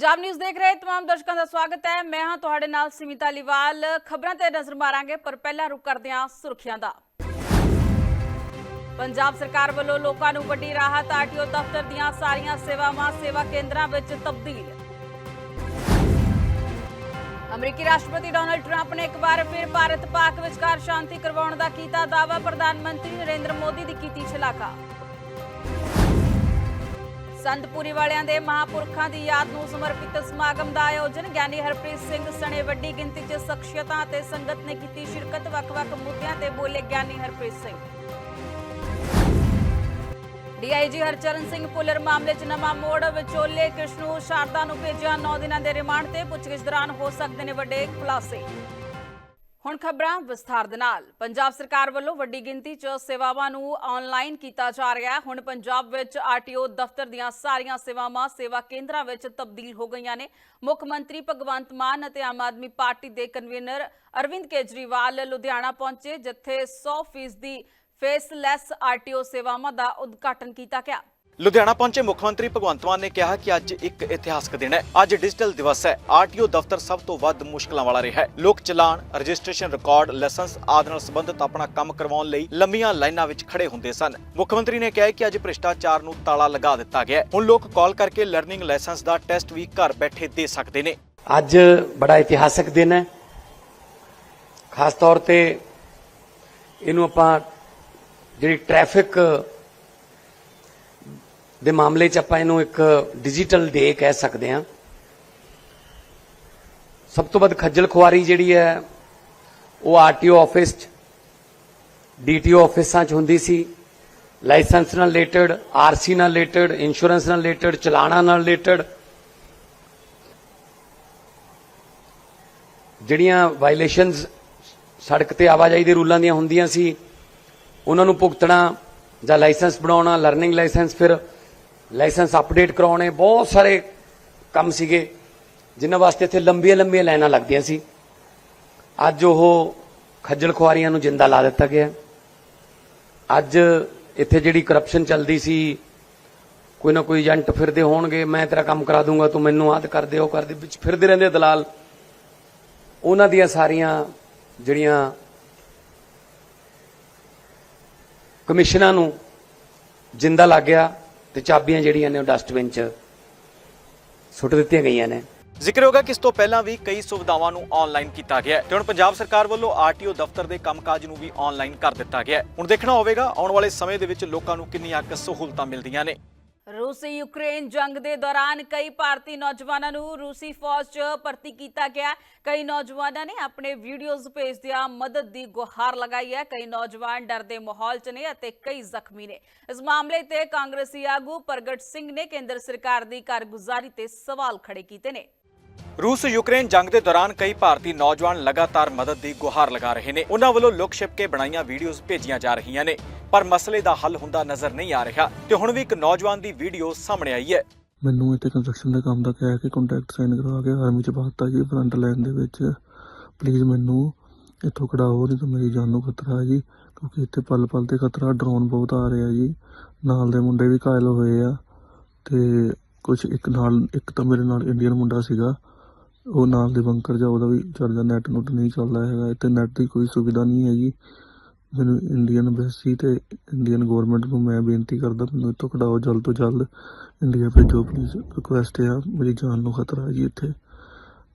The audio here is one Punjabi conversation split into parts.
ਪੰਜਾਬ ਨਿਊਜ਼ ਦੇਖ ਰਹੇ ਤਮਾਮ ਦਰਸ਼ਕਾਂ ਦਾ ਸਵਾਗਤ ਹੈ। ਮੈਂ ਹਾਂ ਤੁਹਾਡੇ ਨਾਲ ਸਿਮਿਤਾ ਲਿਵਾਲ। ਖਬਰਾਂ ਤੇ ਨਜ਼ਰ ਮਾਰਾਂਗੇ, ਪਰ ਪਹਿਲਾਂ ਰੁਕ ਕਰਦੇ ਹਾਂ ਸੁਰਖੀਆਂ ਦਾ। ਪੰਜਾਬ ਸਰਕਾਰ ਵੱਲੋਂ ਲੋਕਾਂ ਨੂੰ ਵੱਡੀ ਰਾਹਤ ਆਰਟੀਓ ਦਫ਼ਤਰ ਦੀਆਂ ਸਾਰੀਆਂ ਸੇਵਾਵਾਂ, ਸੇਵਾ ਕੇਂਦਰਾਂ ਵਿੱਚ ਤਬਦੀਲ। ਅਮਰੀਕੀ ਰਾਸ਼ਟਰਪਤੀ ਡੋਨਲਡ ਟਰੰਪ ਨੇ ਇੱਕ ਵਾਰ ਫਿਰ ਭਾਰਤ ਪਾਕ ਵਿਚਕਾਰ ਸ਼ਾਂਤੀ ਕਰਵਾਉਣ ਦਾ ਕੀਤਾ ਦਾਅਵਾ। ਪ੍ਰਧਾਨ ਮੰਤਰੀ ਨਰਿੰਦਰ ਮੋਦੀ ਦੀ ਕੀਤੀ ਸ਼ਲਾਘਾ। ਸੰਤਪੁਰੀ ਵਾਲਿਆਂ ਦੇ ਮਹਾਪੁਰਖਾਂ ਦੀ ਯਾਦ ਨੂੰ ਸਮਰਪਿਤ ਸਮਾਗਮ ਦਾ ਆਯੋਜਨ ਗਿਆਨੀ ਹਰਪ੍ਰੀਤ ਸਿੰਘ ਸਣੇ ਵੱਡੀ ਗਿਣਤੀ 'ਚ ਸ਼ਖਸੀਅਤਾਂ ਅਤੇ ਸੰਗਤ ਨੇ ਕੀਤੀ ਸ਼ਿਰਕਤ। ਵੱਖ-ਵੱਖ ਮੁੱਦਿਆਂ ਤੇ ਬੋਲੇ ਗਿਆਨੀ ਹਰਪ੍ਰੀਤ ਸਿੰਘ। ਡੀਆਈਜੀ ਹਰਚਰਨ ਸਿੰਘ ਪੁਲਰ ਮਾਮਲੇ 'ਚ ਨਵਾਂ ਮੋੜ। ਵਿਚੋਲੇ ਕ੍ਰਿਸ਼ਨੂ ਸ਼ਾਰਦਾ ਨੂੰ ਭੇਜਿਆ 9 ਦਿਨਾਂ ਦੇ ਰਿਮਾਂਡ ਤੇ ਪੁੱਛਗਿੱਛ ਦੌਰਾਨ ਹੋ ਸਕਦੇ ਨੇ ਵੱਡੇ ਖੁਲਾਸੇ। ਹੁਣ ਖਬਰਾਂ ਵਿਸਥਾਰ ਦੇ ਨਾਲ। ਪੰਜਾਬ ਸਰਕਾਰ ਵੱਲੋਂ ਵੱਡੀ ਗਿਣਤੀ 'ਚ ਸੇਵਾਵਾਂ ਨੂੰ ਆਨਲਾਈਨ ਕੀਤਾ ਜਾ ਰਿਹਾ ਹੈ। ਹੁਣ ਪੰਜਾਬ ਵਿੱਚ ਆਰਟੀਓ ਦਫ਼ਤਰ ਦੀਆਂ ਸਾਰੀਆਂ ਸੇਵਾਵਾਂ ਸੇਵਾ ਕੇਂਦਰਾਂ ਵਿੱਚ ਤਬਦੀਲ ਹੋ ਗਈਆਂ ਨੇ। ਮੁੱਖ ਮੰਤਰੀ ਭਗਵੰਤ ਮਾਨ ਅਤੇ ਆਮ ਆਦਮੀ ਪਾਰਟੀ ਦੇ ਕਨਵੀਨਰ ਅਰਵਿੰਦ ਕੇਜਰੀਵਾਲ ਲੁਧਿਆਣਾ ਪਹੁੰਚੇ, ਜਿੱਥੇ 100% ਦੀ ਫੇਸਲੈਸ ਆਰਟੀਓ ਸੇਵਾਵਾਂ ਦਾ ਉਦਘਾਟਨ ਕੀਤਾ ਗਿਆ। ਲੁਧਿਆਣਾ ਪਹੁੰਚੇ ਮੁੱਖ ਮੰਤਰੀ ਭਗਵੰਤ ਮਾਨ ਨੇ ਕਿਹਾ ਕਿ ਅੱਜ ਇੱਕ ਇਤਿਹਾਸਕ ਦਿਨ ਹੈ। ਅੱਜ ਡਿਜੀਟਲ ਦਿਵਸ ਹੈ। ਆਰਟੀਓ ਦਫ਼ਤਰ ਸਭ ਤੋਂ ਵੱਧ ਮੁਸ਼ਕਲਾਂ ਵਾਲਾ ਰਿਹਾ ਹੈ। ਲੋਕ ਚਲਾਨ, ਰਜਿਸਟ੍ਰੇਸ਼ਨ ਰਿਕਾਰਡ, ਲਾਇਸੈਂਸ ਆਦਿ ਨਾਲ ਸੰਬੰਧਿਤ ਆਪਣਾ ਕੰਮ ਕਰਵਾਉਣ ਲਈ ਲੰਮੀਆਂ ਲਾਈਨਾਂ ਵਿੱਚ ਖੜੇ ਹੁੰਦੇ ਸਨ। ਮੁੱਖ ਮੰਤਰੀ ਨੇ ਕਿਹਾ ਕਿ ਅੱਜ ਭ੍ਰਿਸ਼ਟਾਚਾਰ ਨੂੰ ਤਾਲਾ ਲਗਾ ਦਿੱਤਾ ਗਿਆ ਹੈ। ਹੁਣ ਲੋਕ ਕਾਲ ਕਰਕੇ ਲਰਨਿੰਗ ਲਾਇਸੈਂਸ ਦਾ ਟੈਸਟ ਵੀ ਘਰ ਬੈਠੇ ਦੇ ਸਕਦੇ ਨੇ। ਅੱਜ ਬੜਾ ਇਤਿਹਾਸਕ ਦਿਨ ਹੈ। ਖਾਸ ਤੌਰ ਤੇ ਇਹਨੂੰ ਆਪਾਂ ਜਿਹੜੀ ਟ੍ਰੈਫਿਕ ਦੇ ਮਾਮਲੇ 'ਚ ਆਪਾਂ ਇਹਨੂੰ ਇੱਕ ਡਿਜੀਟਲ ਡੇ ਕਹਿ ਸਕਦੇ ਹਾਂ। ਸਭ ਤੋਂ ਵੱਧ ਖੱਜਲ ਖੁਆਰੀ ਜਿਹੜੀ ਹੈ, ਉਹ ਆਰਟੀਓ ਆਫਿਸ 'ਚ, ਡੀਟੀਓ ਆਫਿਸਾਂ 'ਚ ਹੁੰਦੀ ਸੀ। ਲਾਇਸੈਂਸ ਨਾਲ ਰਿਲੇਟਡ ਆਰਸੀ ਨਾਲ ਰਿਲੇਟਡ ਇੰਸ਼ੋਰੈਂਸ ਨਾਲ ਰਿਲੇਟਡ ਚਲਾਣਾ ਨਾਲ ਰਿਲੇਟਡ ਜਿਹੜੀਆਂ ਵਾਇਲੇਸ਼ਨਸ ਸੜਕ ਤੇ ਆਵਾਜਾਈ ਦੇ ਰੂਲਾਂ ਦੀਆਂ ਹੁੰਦੀਆਂ ਸੀ, ਉਹਨਾਂ ਨੂੰ ਭੁਗਤਣਾ ਜਾਂ ਲਾਇਸੈਂਸ ਬਣਾਉਣਾ ਲਰਨਿੰਗ ਲਾਇਸੈਂਸ ਫਿਰ ਲਾਇਸੈਂਸ ਅਪਡੇਟ ਕਰਾਉਣੇ, ਬਹੁਤ ਸਾਰੇ ਕੰਮ ਸੀਗੇ, ਜਿਨ੍ਹਾਂ ਵਾਸਤੇ ਇੱਥੇ ਲੰਬੀਆਂ ਲੰਬੀਆਂ ਲਾਈਨਾਂ ਲੱਗਦੀਆਂ ਸੀ। ਅੱਜ ਉਹ ਖੱਜਲ ਖੁਆਰੀਆਂ ਨੂੰ ਜਿੰਦਾ ਲਾ ਦਿੱਤਾ ਗਿਆ। ਅੱਜ ਇੱਥੇ ਜਿਹੜੀ ਕਰਪਸ਼ਨ ਚੱਲਦੀ ਸੀ, ਕੋਈ ਨਾ ਕੋਈ ਏਜੰਟ ਫਿਰਦੇ ਹੋਣਗੇ, ਮੈਂ ਤੇਰਾ ਕੰਮ ਕਰਾ ਦੂੰਗਾ, ਤੂੰ ਮੈਨੂੰ ਆਦ ਕਰ ਦੇ, ਉਹ ਕਰ ਦੇ, ਵਿੱਚ ਫਿਰਦੇ ਰਹਿੰਦੇ ਦਲਾਲ। ਉਹਨਾਂ ਦੀਆਂ ਸਾਰੀਆਂ ਜਿਹੜੀਆਂ ਕਮਿਸ਼ਨਾਂ ਨੂੰ ਜਿੰਦਾ ਲੱਗ ਗਿਆ। ਤੇ ਚਾਬੀਆਂ ਜਿਹੜੀਆਂ ਨੇ ਉਹ ਡਸਟਬਿਨ 'ਚ ਸੁੱਟ ਦਿੱਤੀਆਂ ਗਈਆਂ ਨੇ। ਜ਼ਿਕਰ ਹੋਗਾ ਕਿ ਇਸ ਤੋਂ ਪਹਿਲਾਂ ਵੀ ਕਈ ਸੁਵਿਧਾਵਾਂ ਨੂੰ ਆਨਲਾਈਨ ਕੀਤਾ ਗਿਆ ਤੇ ਹੁਣ ਪੰਜਾਬ ਸਰਕਾਰ ਵੱਲੋਂ ਆਰਟੀਓ ਦਫ਼ਤਰ ਦੇ ਕੰਮਕਾਜ ਨੂੰ ਵੀ ਆਨਲਾਈਨ ਕਰ ਦਿੱਤਾ ਗਿਆ ਹੁਣ ਦੇਖਣਾ ਹੋਵੇਗਾ, ਆਉਣ ਵਾਲੇ ਸਮੇਂ ਦੇ ਵਿੱਚ ਲੋਕਾਂ ਨੂੰ ਕਿੰਨੀਆਂ ਕੁ ਸਹੂਲਤਾਂ ਮਿਲਦੀਆਂ ਨੇ। ਰੂਸੀ ਯੂਕਰੇਨ ਜੰਗ ਦੇ ਦੌਰਾਨ ਕਈ ਭਾਰਤੀ ਨੌਜਵਾਨਾਂ ਨੂੰ ਰੂਸੀ ਫੌਜ 'ਚ ਭਰਤੀ ਕੀਤਾ ਗਿਆ। ਕਈ ਨੌਜਵਾਨਾਂ ਨੇ ਆਪਣੇ ਵੀਡੀਓਜ਼ ਭੇਜਦਿਆਂ ਮਦਦ ਦੀ ਗੁਹਾਰ ਲਗਾਈ ਹੈ। ਕਈ ਨੌਜਵਾਨ ਡਰ ਦੇ ਮਾਹੌਲ 'ਚ ਨੇ ਅਤੇ ਕਈ ਜ਼ਖਮੀ ਨੇ। ਇਸ ਮਾਮਲੇ ਤੇ ਕਾਂਗਰਸੀ ਆਗੂ ਪ੍ਰਗਟ ਸਿੰਘ ਨੇ ਕੇਂਦਰ ਸਰਕਾਰ ਦੀ ਕਾਰਗੁਜ਼ਾਰੀ ਤੇ ਸਵਾਲ ਖੜੇ ਕੀਤੇ ਨੇ। ਰੂਸ ਯੂਕਰੇਨ ਜੰਗ ਦੇ ਦੌਰਾਨ ਕਈ ਭਾਰਤੀ ਨੌਜਵਾਨ ਲਗਾਤਾਰ ਮਦਦ ਦੀ ਗੁਹਾਰ ਲਗਾ ਰਹੇ ਨੇ। ਉਹਨਾਂ ਵੱਲੋਂ ਲੁਕ ਛਿਪ ਕੇ ਬਣਾਈਆਂ ਵੀਡੀਓਜ਼ ਭੇਜੀਆਂ ਜਾ ਰਹੀਆਂ ਨੇ। ਪਰ ਮਸਲੇ ਦਾ ਹੱਲ ਹੁੰਦਾ ਨਜ਼ਰ ਨਹੀਂ ਆ ਰਿਹਾ ਤੇ ਹੁਣ ਵੀ ਇੱਕ ਨੌਜਵਾਨ ਦੀ ਵੀਡੀਓ ਸਾਹਮਣੇ ਆਈ ਹੈ। ਮੈਨੂੰ ਇੱਥੇ ਕੰਸਟਰਕਸ਼ਨ ਦਾ ਕੰਮ ਦਾ ਕਹਿ ਕੇ ਕੰਟੈਕਟ ਸਾਈਨ ਕਰਵਾ ਕੇ ਆਰਮੀ ਚ ਪਾਤਾ ਜੀ ਫਰੰਟ ਲਾਈਨ ਦੇ ਵਿੱਚ ਪਲੀਜ਼ ਮੈਨੂੰ ਇੱਥੋਂ ਕਢਾਓ, ਨਹੀਂ ਤਾਂ ਮੇਰੀ ਜਾਨ ਨੂੰ ਖਤਰਾ ਹੈ ਜੀ, ਕਿਉਂਕਿ ਇੱਥੇ ਪਲ ਪਲ ਤੇ ਖਤਰਾ ਡਰੋਨ ਬਹੁਤ ਆ ਰਿਹਾ ਜੀ। ਨਾਲ ਦੇ ਮੁੰਡੇ ਵੀ ਘਾਇਲ ਹੋਏ ਆ ਤੇ ਕੁਝ ਇੱਕ ਨਾਲ, ਇੱਕ ਤਾਂ ਮੇਰੇ ਨਾਲ ਇੰਡੀਅਨ ਮੁੰਡਾ ਸੀਗਾ। ਉਹ ਨਾਲ ਦੇ ਬੰਕਰ ਜਾ ਉਹਦਾ ਵੀ ਚੱਲਦਾ ਨੈਟ ਨੁੱਟ ਨਹੀਂ ਚੱਲਦਾ ਹੈਗਾ ਇੱਥੇ ਨੈਟ ਦੀ ਕੋਈ ਸੁਵਿਧਾ ਨਹੀਂ ਹੈਗੀ ਮੈਨੂੰ ਇੰਡੀਅਨ ਐਮਬੈਸੀ ਤੇ ਇੰਡੀਅਨ ਗਵਰਨਮੈਂਟ ਨੂੰ ਮੈਂ ਬੇਨਤੀ ਕਰਦਾ ਮੈਨੂੰ ਇੱਥੋਂ ਕਢਾਓ ਜਲਦ ਤੋਂ ਜਲਦ ਇੰਡੀਆ ਭੇਜੋ ਪਲੀਜ਼ ਰਿਕੁਐਸਟ ਹੈ ਮੇਰੀ ਜਾਨ ਨੂੰ ਖਤਰਾ ਹੈ ਜੀ ਇੱਥੇ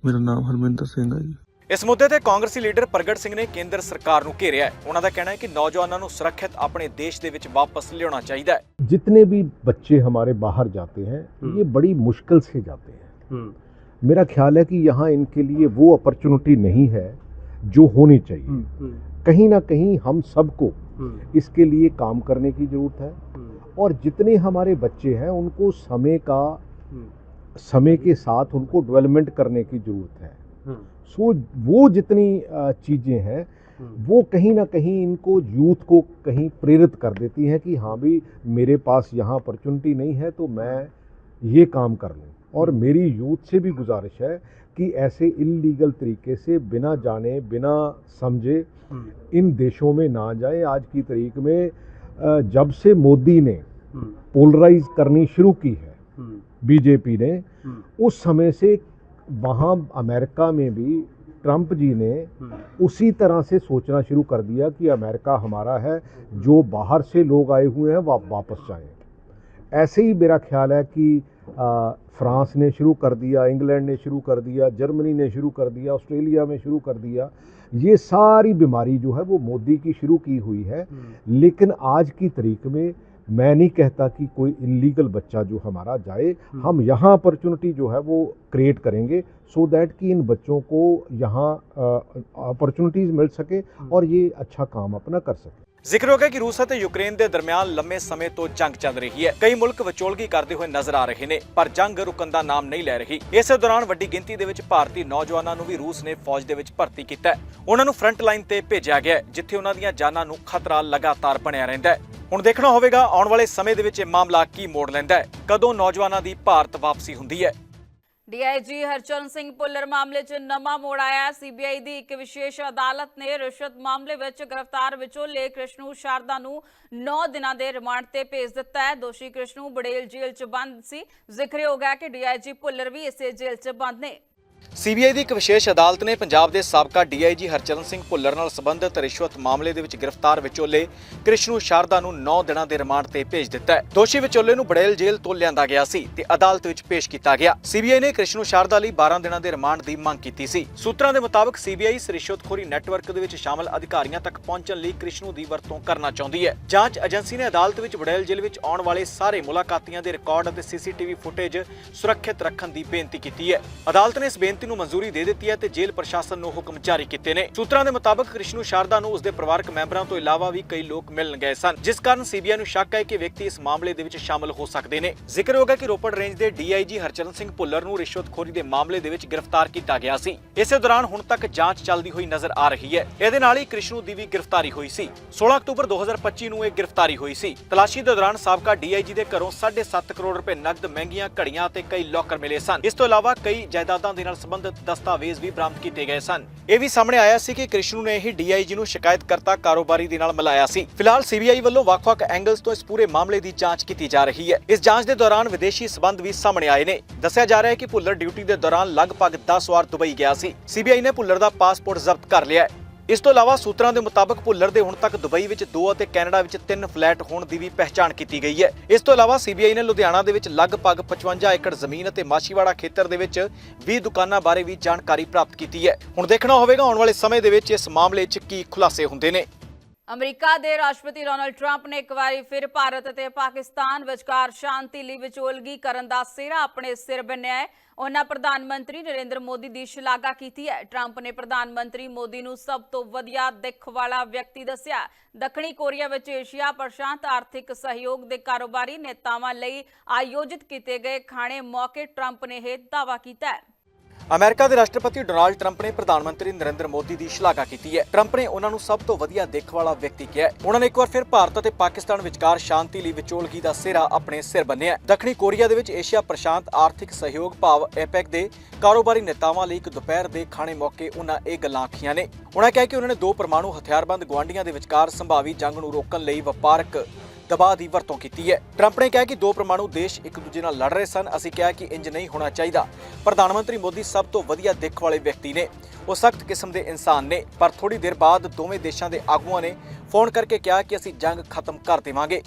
ਮੇਰਾ ਨਾਮ ਹਰਮਿੰਦਰ ਸਿੰਘ ਹੈ ਜੀ ਇਸ ਮੁੱਦੇ ਤੇ ਕਾਂਗਰਸੀ ਲੀਡਰ ਪ੍ਰਗਟ ਸਿੰਘ ਨੇ ਕੇਂਦਰ ਸਰਕਾਰ ਨੂੰ ਘੇਰਿਆ ਹੈ ਉਹਨਾਂ ਦਾ ਕਹਿਣਾ ਹੈ ਕਿ ਨੌਜਵਾਨਾਂ ਨੂੰ ਸੁਰੱਖਿਅਤ ਆਪਣੇ ਦੇਸ਼ ਦੇ ਵਿੱਚ ਵਾਪਸ ਲਿਆਉਣਾ ਚਾਹੀਦਾ ਹੈ जितने भी बच्चे हमारे बाहर जाते हैं ये बड़ी मुश्किल से जाते हैं मेरा ख्याल है कि यहाँ इनके लिए वो अपॉर्चुनिटी नहीं है जो होनी चाहिए। कहीं ना कहीं हम सबको इसके लिए काम करने की ज़रूरत है और जितने हमारे बच्चे हैं उनको समय का समय के साथ उनको डेवलपमेंट करने की ज़रूरत है। सो वो जितनी चीज़ें हैं वो कहीं ना कहीं इनको यूथ को कहीं प्रेरित कर देती हैं कि हाँ भी मेरे पास यहाँ अपॉर्चुनिटी नहीं है तो मैं ये काम कर लूँ। और मेरी यूथ से भी गुजारिश है कि ऐसे इलीगल तरीके से बिना जाने बिना समझे इन देशों में ना जाए। आज की तारीख में जब से मोदी ने पोलराइज करनी शुरू की है बीजेपी ने उस समय से वहाँ अमेरिका में भी ट्रंप जी ने उसी तरह से सोचना शुरू कर दिया कि अमेरिका हमारा है जो बाहर से लोग आए हुए हैं वो वापस जाएँ। ऐसे ही मेरा ख्याल है कि फ्रांस ने शुरू कर दिया इंग्लैंड ने शुरू कर दिया जर्मनी ने शुरू कर दिया ऑस्ट्रेलिया में शुरू कर दिया। ये सारी बीमारी जो है वो मोदी की शुरू की हुई है। लेकिन आज की तरीक में मैं नहीं कहता कि कोई इलीगल बच्चा जो हमारा जाए हम यहाँ अपॉर्चुनिटी जो है वो क्रिएट करेंगे सो so दैट कि इन बच्चों को यहाँ अपॉर्चुनिटीज़ मिल सके और ये अच्छा काम अपना कर सके। ਜ਼ਿਕਰ ਹੋ ਗਿਆ ਕਿ ਰੂਸ ਅਤੇ ਯੂਕਰੇਨ ਦੇ ਦਰਮਿਆਨ ਲੰਮੇ ਸਮੇਂ ਤੋਂ ਜੰਗ ਚੱਲ ਰਹੀ ਹੈ। ਕਈ ਮੁਲਕ ਵਿਚੋਲਗੀ ਕਰਦੇ ਹੋਏ ਨਜ਼ਰ ਆ ਰਹੇ ਨੇ, ਪਰ ਜੰਗ ਰੁਕਣ ਦਾ ਨਾਮ ਨਹੀਂ ਲੈ ਰਹੀ। ਇਸੇ ਦੌਰਾਨ ਵੱਡੀ ਗਿਣਤੀ ਦੇ ਵਿੱਚ ਭਾਰਤੀ ਨੌਜਵਾਨਾਂ ਨੂੰ ਵੀ ਰੂਸ ਨੇ ਫੌਜ ਦੇ ਵਿੱਚ ਭਰਤੀ ਕੀਤਾ ਹੈ। ਉਹਨਾਂ ਨੂੰ ਫਰੰਟ ਲਾਈਨ ਤੇ ਭੇਜਿਆ ਗਿਆ ਜਿੱਥੇ ਉਹਨਾਂ ਦੀਆਂ ਜਾਨਾਂ ਨੂੰ ਖਤਰਾ ਲਗਾਤਾਰ ਬਣਿਆ ਰਹਿੰਦਾ ਹੈ। ਹੁਣ ਦੇਖਣਾ ਹੋਵੇਗਾ, ਆਉਣ ਵਾਲੇ ਸਮੇਂ ਦੇ ਵਿੱਚ ਇਹ ਮਾਮਲਾ ਕੀ ਮੋੜ ਲੈਂਦਾ ਹੈ, ਕਦੋਂ ਨੌਜਵਾਨਾਂ ਦੀ ਭਾਰਤ ਵਾਪਸੀ ਹੁੰਦੀ ਹੈ। ਡੀਆਈਜੀ ਹਰਚਰਨ ਸਿੰਘ ਪੁੱਲਰ ਮਾਮਲੇ 'ਚ ਨਵਾਂ ਮੋੜ ਆਇਆ। ਸੀਬੀਆਈ ਦੀ ਇੱਕ ਵਿਸ਼ੇਸ਼ ਅਦਾਲਤ ਨੇ ਰਿਸ਼ਵਤ ਮਾਮਲੇ ਵਿੱਚ ਗ੍ਰਿਫਤਾਰ ਵਿਚੋਲੇ ਕ੍ਰਿਸ਼ਨੂ ਸ਼ਾਰਦਾ ਨੂੰ 9 ਦਿਨਾਂ ਦੇ ਰਿਮਾਂਡ ਤੇ ਭੇਜ ਦਿੱਤਾ ਹੈ। ਦੋਸ਼ੀ ਕ੍ਰਿਸ਼ਨੂ ਬੜੇਲ ਜੇਲ੍ਹ 'ਚ ਬੰਦ ਸੀ। ਜ਼ਿਕਰ ਹੋ ਗਿਆ ਕਿ ਡੀਆਈਜੀ ਪੁੱਲਰ ਵੀ ਇਸੇ ਜੇਲ੍ਹ 'ਚ ਬੰਦ ਨੇ। ਸੀਬੀਆਈ ਦੀ ਇੱਕ ਵਿਸ਼ੇਸ਼ ਅਦਾਲਤ ਨੇ ਪੰਜਾਬ ਦੇ ਸਾਬਕਾ ਡੀਆਈਜੀ ਹਰਚਰਨ ਸਿੰਘ ਭੁੱਲਰ ਨਾਲ ਸੰਬੰਧਿਤ ਰਿਸ਼ਵਤ ਮਾਮਲੇ ਦੇ ਵਿੱਚ ਗ੍ਰਿਫਤਾਰ ਵਿਚੋਲੇ ਕ੍ਰਿਸ਼ਨੂ ਸ਼ਾਰਦਾ ਨੂੰ 9 ਦਿਨਾਂ ਦੇ ਰਿਮਾਂਡ ਤੇ ਭੇਜ ਦਿੱਤਾ ਹੈ। ਦੋਸ਼ੀ ਵਿਚੋਲੇ ਨੂੰ ਬੜੇਲ ਜੇਲ੍ਹ ਤੋਂ ਲਿਆਂਦਾ ਗਿਆ ਸੀ ਤੇ ਅਦਾਲਤ ਵਿੱਚ ਪੇਸ਼ ਕੀਤਾ ਗਿਆ। ਸੀਬੀਆਈ ਨੇ ਕ੍ਰਿਸ਼ਨੂ ਸ਼ਾਰਦਾ ਲਈ 12 ਦਿਨਾਂ ਦੇ ਰਿਮਾਂਡ ਦੀ ਮੰਗ ਕੀਤੀ ਸੀ। ਸੂਤਰਾਂ ਦੇ ਮੁਤਾਬਕ ਸੀਬੀਆਈ ਇਸ ਰਿਸ਼ਵਤਖੋਰੀ ਨੈਟਵਰਕ ਦੇ ਵਿੱਚ ਸ਼ਾਮਲ ਅਧਿਕਾਰੀਆਂ ਤੱਕ ਪਹੁੰਚਣ ਲਈ ਕ੍ਰਿਸ਼ਨੂ ਦੀ ਵਰਤੋਂ ਕਰਨਾ ਚਾਹੁੰਦੀ ਹੈ। ਜਾਂਚ ਏਜੰਸੀ ਨੇ ਅਦਾਲਤ ਵਿੱਚ ਬੜੇਲ ਜੇਲ੍ਹ ਵਿੱਚ ਆਉਣ ਵਾਲੇ ਸਾਰੇ ਮੁਲਾਕਾਤੀਆਂ ਦੇ ਰਿਕਾਰਡ ਅਤੇ ਸੀਸੀਟੀਵੀ ਫੁਟੇਜ ਸੁਰੱਖਿਅਤ ਰੱਖਣ ਦੀ ਬੇਨਤੀ ਕੀਤੀ ਹੈ। ਅਦਾਲਤ ਨੇ ਇਸ ਬੇਨਤੀ ਨੂੰ ਮਨਜ਼ੂਰੀ ਦੇ ਦਿੱਤੀ ਹੈ ਤੇ ਜੇਲ੍ਹ ਪ੍ਰਸ਼ਾਸਨ ਨੂੰ ਹੁਕਮ ਜਾਰੀ ਕੀਤੇ ਨੇ। ਸੂਤਰਾਂ ਦੇ ਮੁਤਾਬਕ ਕ੍ਰਿਸ਼ਨੂ ਸ਼ਾਰਦਾ ਨੂੰ ਉਸਦੇ ਪਰਿਵਾਰਕ ਮੈਂਬਰਾਂ ਤੋਂ ਇਲਾਵਾ ਵੀ ਕਈ ਲੋਕ ਮਿਲਣ ਗਏ ਸਨ, ਜਿਸ ਕਾਰਨ ਸੀਬੀਆਈ ਨੂੰ ਸ਼ੱਕ ਹੈ ਕਿ ਵਿਅਕਤੀ ਇਸ ਮਾਮਲੇ ਦੇ ਵਿੱਚ ਸ਼ਾਮਲ ਹੋ ਸਕਦੇ ਨੇ। ਜ਼ਿਕਰ ਹੋਗਾ ਕਿ ਰੋਪੜ ਰੇਂਜ ਦੇ ਡੀਆਈਜੀ ਹਰਚਰਨ ਸਿੰਘ ਭੁੱਲਰ ਨੂੰ ਰਿਸ਼ਵਤਖੋਰੀ ਦੇ ਮਾਮਲੇ ਦੇ ਵਿੱਚ ਗ੍ਰਿਫਤਾਰ ਕੀਤਾ ਗਿਆ ਸੀ। ਇਸੇ ਦੌਰਾਨ ਹੁਣ ਤੱਕ ਜਾਂਚ ਚੱਲਦੀ ਹੋਈ ਨਜ਼ਰ ਆ ਰਹੀ ਹੈ। ਇਹਦੇ ਨਾਲ ਹੀ ਕ੍ਰਿਸ਼ਨੂ ਦੀ ਵੀ ਗ੍ਰਿਫਤਾਰੀ ਹੋਈ ਸੀ। 16 ਅਕਤੂਬਰ 2025 ਨੂੰ ਇਹ ਗ੍ਰਿਫਤਾਰੀ ਹੋਈ ਸੀ। ਤਲਾਸ਼ੀ ਦੇ ਦੌਰਾਨ ਸਾਬਕਾ ਡੀਆਈਜੀ ਦੇ ਘਰੋਂ 7.5 ਕਰੋੜ ਰੁਪਏ ਨਕਦ, ਮਹਿੰਗੀਆਂ ਘੜੀਆਂ ਤੇ ਕਈ ਲੋਕਰ ਮਿਲੇ ਸਨ। ਇਸ ਤੋਂ ਇਲਾਵਾ ਕਈ ਜਾਇਦਾਦਾਂ ਦੇ ਨਾਲ ਸੰਬੰਧਿਤ ਦਸਤਾਵੇਜ਼ ਵੀ ਬਰਾਮਦ ਕੀਤੇ ਗਏ ਸਨ। ਇਹ ਵੀ ਸਾਹਮਣੇ ਆਇਆ ਸੀ ਕਿ ਕ੍ਰਿਸ਼ਨੂ ਨੇ ਹੀ ਡੀਆਈਜੀ ਨੂੰ ਸ਼ਿਕਾਇਤਕਰਤਾ ਕਾਰੋਬਾਰੀ ਦੇ ਨਾਲ ਮਿਲਾਇਆ ਸੀ। ਫਿਲਹਾਲ ਸੀਬੀਆਈ ਵੱਲੋਂ ਵੱਖ-ਵੱਖ ਐਂਗਲਸ ਤੋਂ ਇਸ ਪੂਰੇ ਮਾਮਲੇ ਦੀ ਜਾਂਚ ਕੀਤੀ ਜਾ ਰਹੀ ਹੈ। ਇਸ ਜਾਂਚ ਦੇ ਦੌਰਾਨ ਵਿਦੇਸ਼ੀ ਸਬੰਧ ਵੀ ਸਾਹਮਣੇ ਆਏ ਨੇ। ਦੱਸਿਆ ਜਾ ਰਿਹਾ ਹੈ ਕਿ ਭੁੱਲਰ ਡਿਊਟੀ ਦੇ ਦੌਰਾਨ ਲਗਭਗ 10 ਵਾਰ ਦੁਬਈ ਗਿਆ ਸੀ। ਸੀਬੀਆਈ ਨੇ ਭੁੱਲਰ ਦਾ ਪਾਸਪੋਰਟ ਜ਼ਬਤ ਕਰ ਲਿਆ ਹੈ। ਇਸ ਤੋਂ ਇਲਾਵਾ ਸੂਤਰਾਂ ਦੇ ਮੁਤਾਬਕ ਭੁੱਲਰ ਦੇ ਹੁਣ ਤੱਕ ਦੁਬਈ ਵਿੱਚ ਦੋ ਅਤੇ ਕੈਨੇਡਾ ਵਿੱਚ ਤਿੰਨ ਫਲੈਟ ਹੋਣ ਦੀ ਵੀ ਪਹਿਚਾਣ ਕੀਤੀ ਗਈ ਹੈ। ਇਸ ਤੋਂ ਇਲਾਵਾ ਸੀਬੀਆਈ ਨੇ ਲੁਧਿਆਣਾ ਦੇ ਵਿੱਚ ਲਗਭਗ 55 ਏਕੜ ਜ਼ਮੀਨ ਅਤੇ ਮਾਛੀਵਾੜਾ ਖੇਤਰ ਦੇ ਵਿੱਚ 20 ਦੁਕਾਨਾਂ ਬਾਰੇ ਵੀ ਜਾਣਕਾਰੀ ਪ੍ਰਾਪਤ ਕੀਤੀ ਹੈ। ਹੁਣ ਦੇਖਣਾ ਹੋਵੇਗਾ ਆਉਣ ਵਾਲੇ ਸਮੇਂ ਦੇ ਵਿੱਚ ਇਸ ਮਾਮਲੇ 'ਚ ਕੀ ਖੁਲਾਸੇ ਹੁੰਦੇ ਨੇ। ਅਮਰੀਕਾ ਦੇ ਰਾਸ਼ਟਰਪਤੀ ਡੋਨਲਡ ਟਰੰਪ ਨੇ ਇੱਕ ਵਾਰੀ ਫਿਰ ਭਾਰਤ ਅਤੇ ਪਾਕਿਸਤਾਨ ਵਿਚਕਾਰ ਸ਼ਾਂਤੀ ਲਈ ਵਿਚੋਲਗੀ ਕਰਨ ਦਾ ਸਿਹਰਾ ਆਪਣੇ ਸਿਰ ਬੰਨਿਆ ਹੈ। ਉਹਨਾਂ ਪ੍ਰਧਾਨ ਮੰਤਰੀ ਨਰਿੰਦਰ ਮੋਦੀ ਦੀ ਸ਼ਲਾਘਾ ਕੀਤੀ ਹੈ। ਟਰੰਪ ਨੇ ਪ੍ਰਧਾਨ ਮੰਤਰੀ ਮੋਦੀ ਨੂੰ ਸਭ ਤੋਂ ਵਧੀਆ ਦਿੱਖ ਵਾਲਾ ਵਿਅਕਤੀ ਦੱਸਿਆ। ਦੱਖਣੀ ਕੋਰੀਆ ਵਿੱਚ ਏਸ਼ੀਆ ਪ੍ਰਸ਼ਾਂਤ ਆਰਥਿਕ ਸਹਿਯੋਗ ਦੇ ਕਾਰੋਬਾਰੀ ਨੇਤਾਵਾਂ ਲਈ ਆਯੋਜਿਤ ਕੀਤੇ ਗਏ ਖਾਣੇ ਮੌਕੇ ਟਰੰਪ ਨੇ ਇਹ ਦਾਅਵਾ ਕੀਤਾ ਹੈ। ਅਮਰੀਕਾ ਦੇ ਰਾਸ਼ਟਰਪਤੀ ਡੋਨਾਲਡ ਟਰੰਪ ਨੇ ਪ੍ਰਧਾਨ ਮੰਤਰੀ ਨਰਿੰਦਰ ਮੋਦੀ ਦੀ ਸ਼ਲਾਘਾ ਕੀਤੀ ਹੈ। ਟਰੰਪ ਨੇ ਉਹਨਾਂ ਨੂੰ ਸਭ ਤੋਂ ਵਧੀਆ ਦੇਖ ਵਾਲਾ ਵਿਅਕਤੀ ਕਿਹਾ ਉਹਨਾਂ ਨੇ ਇੱਕ ਵਾਰ ਫਿਰ ਭਾਰਤ ਅਤੇ ਪਾਕਿਸਤਾਨ ਵਿਚਕਾਰ ਸ਼ਾਂਤੀ ਲਈ ਵਿਚੋਲਗੀ ਦਾ ਸਿਹਰਾ ਆਪਣੇ ਸਿਰ ਬੰਨਿਆ ਦੱਖਣੀ ਕੋਰੀਆ ਦੇ ਵਿੱਚ ਏਸ਼ੀਆ ਪ੍ਰਸ਼ਾਂਤ ਆਰਥਿਕ ਸਹਿਯੋਗ ਭਾਵ ਐਪੈਕ ਦੇ ਕਾਰੋਬਾਰੀ ਨੇਤਾਵਾਂ ਲਈ ਇੱਕ ਦੁਪਹਿਰ ਦੇ ਖਾਣੇ ਮੌਕੇ ਉਹਨਾਂ ਇਹ ਗੱਲਾਂ ਆਖੀਆਂ ਨੇ। ਉਹਨਾਂ ਕਿਹਾ ਕਿ ਉਹਨਾਂ ਨੇ ਦੋ ਪਰਮਾਣੂ ਹਥਿਆਰਬੰਦ ਗੁਆਂਢੀਆਂ ਦੇ ਵਿਚਕਾਰ ਸੰਭਾਵੀ ਜੰਗ ਨੂੰ ਰੋਕਣ ਲਈ ਵਪਾਰਕ ਦਬਾਅ ਦੀ ਵਰਤੋਂ ਕੀਤੀ ਹੈ। ਟਰੰਪ ਨੇ ਕਿਹਾ ਕਿ ਦੋ ਪਰਮਾਣੂ ਦੇਸ਼ ਇੱਕ ਦੂਜੇ ਨਾਲ ਲੜ ਰਹੇ ਸਨ। ਅਸੀਂ ਕਿਹਾ ਕਿ ਇੰਜ ਨਹੀਂ ਹੋਣਾ ਚਾਹੀਦਾ। ਪ੍ਰਧਾਨ ਮੰਤਰੀ ਮੋਦੀ ਸਭ ਤੋਂ ਵਧੀਆ ਦਿੱਖ ਵਾਲੇ ਵਿਅਕਤੀ ਨੇ। ਉਹ ਸਖਤ ਕਿਸਮ ਦੇ ਇਨਸਾਨ ਨੇ, ਪਰ ਥੋੜੀ ਦੇਰ ਬਾਅਦ ਦੋਵੇਂ ਦੇਸ਼ਾਂ ਦੇ ਆਗੂਆਂ ਨੇ ਫੋਨ ਕਰਕੇ ਕਿਹਾ ਕਿ ਅਸੀਂ ਜੰਗ ਖਤਮ ਕਰ ਦੇਵਾਂਗੇ।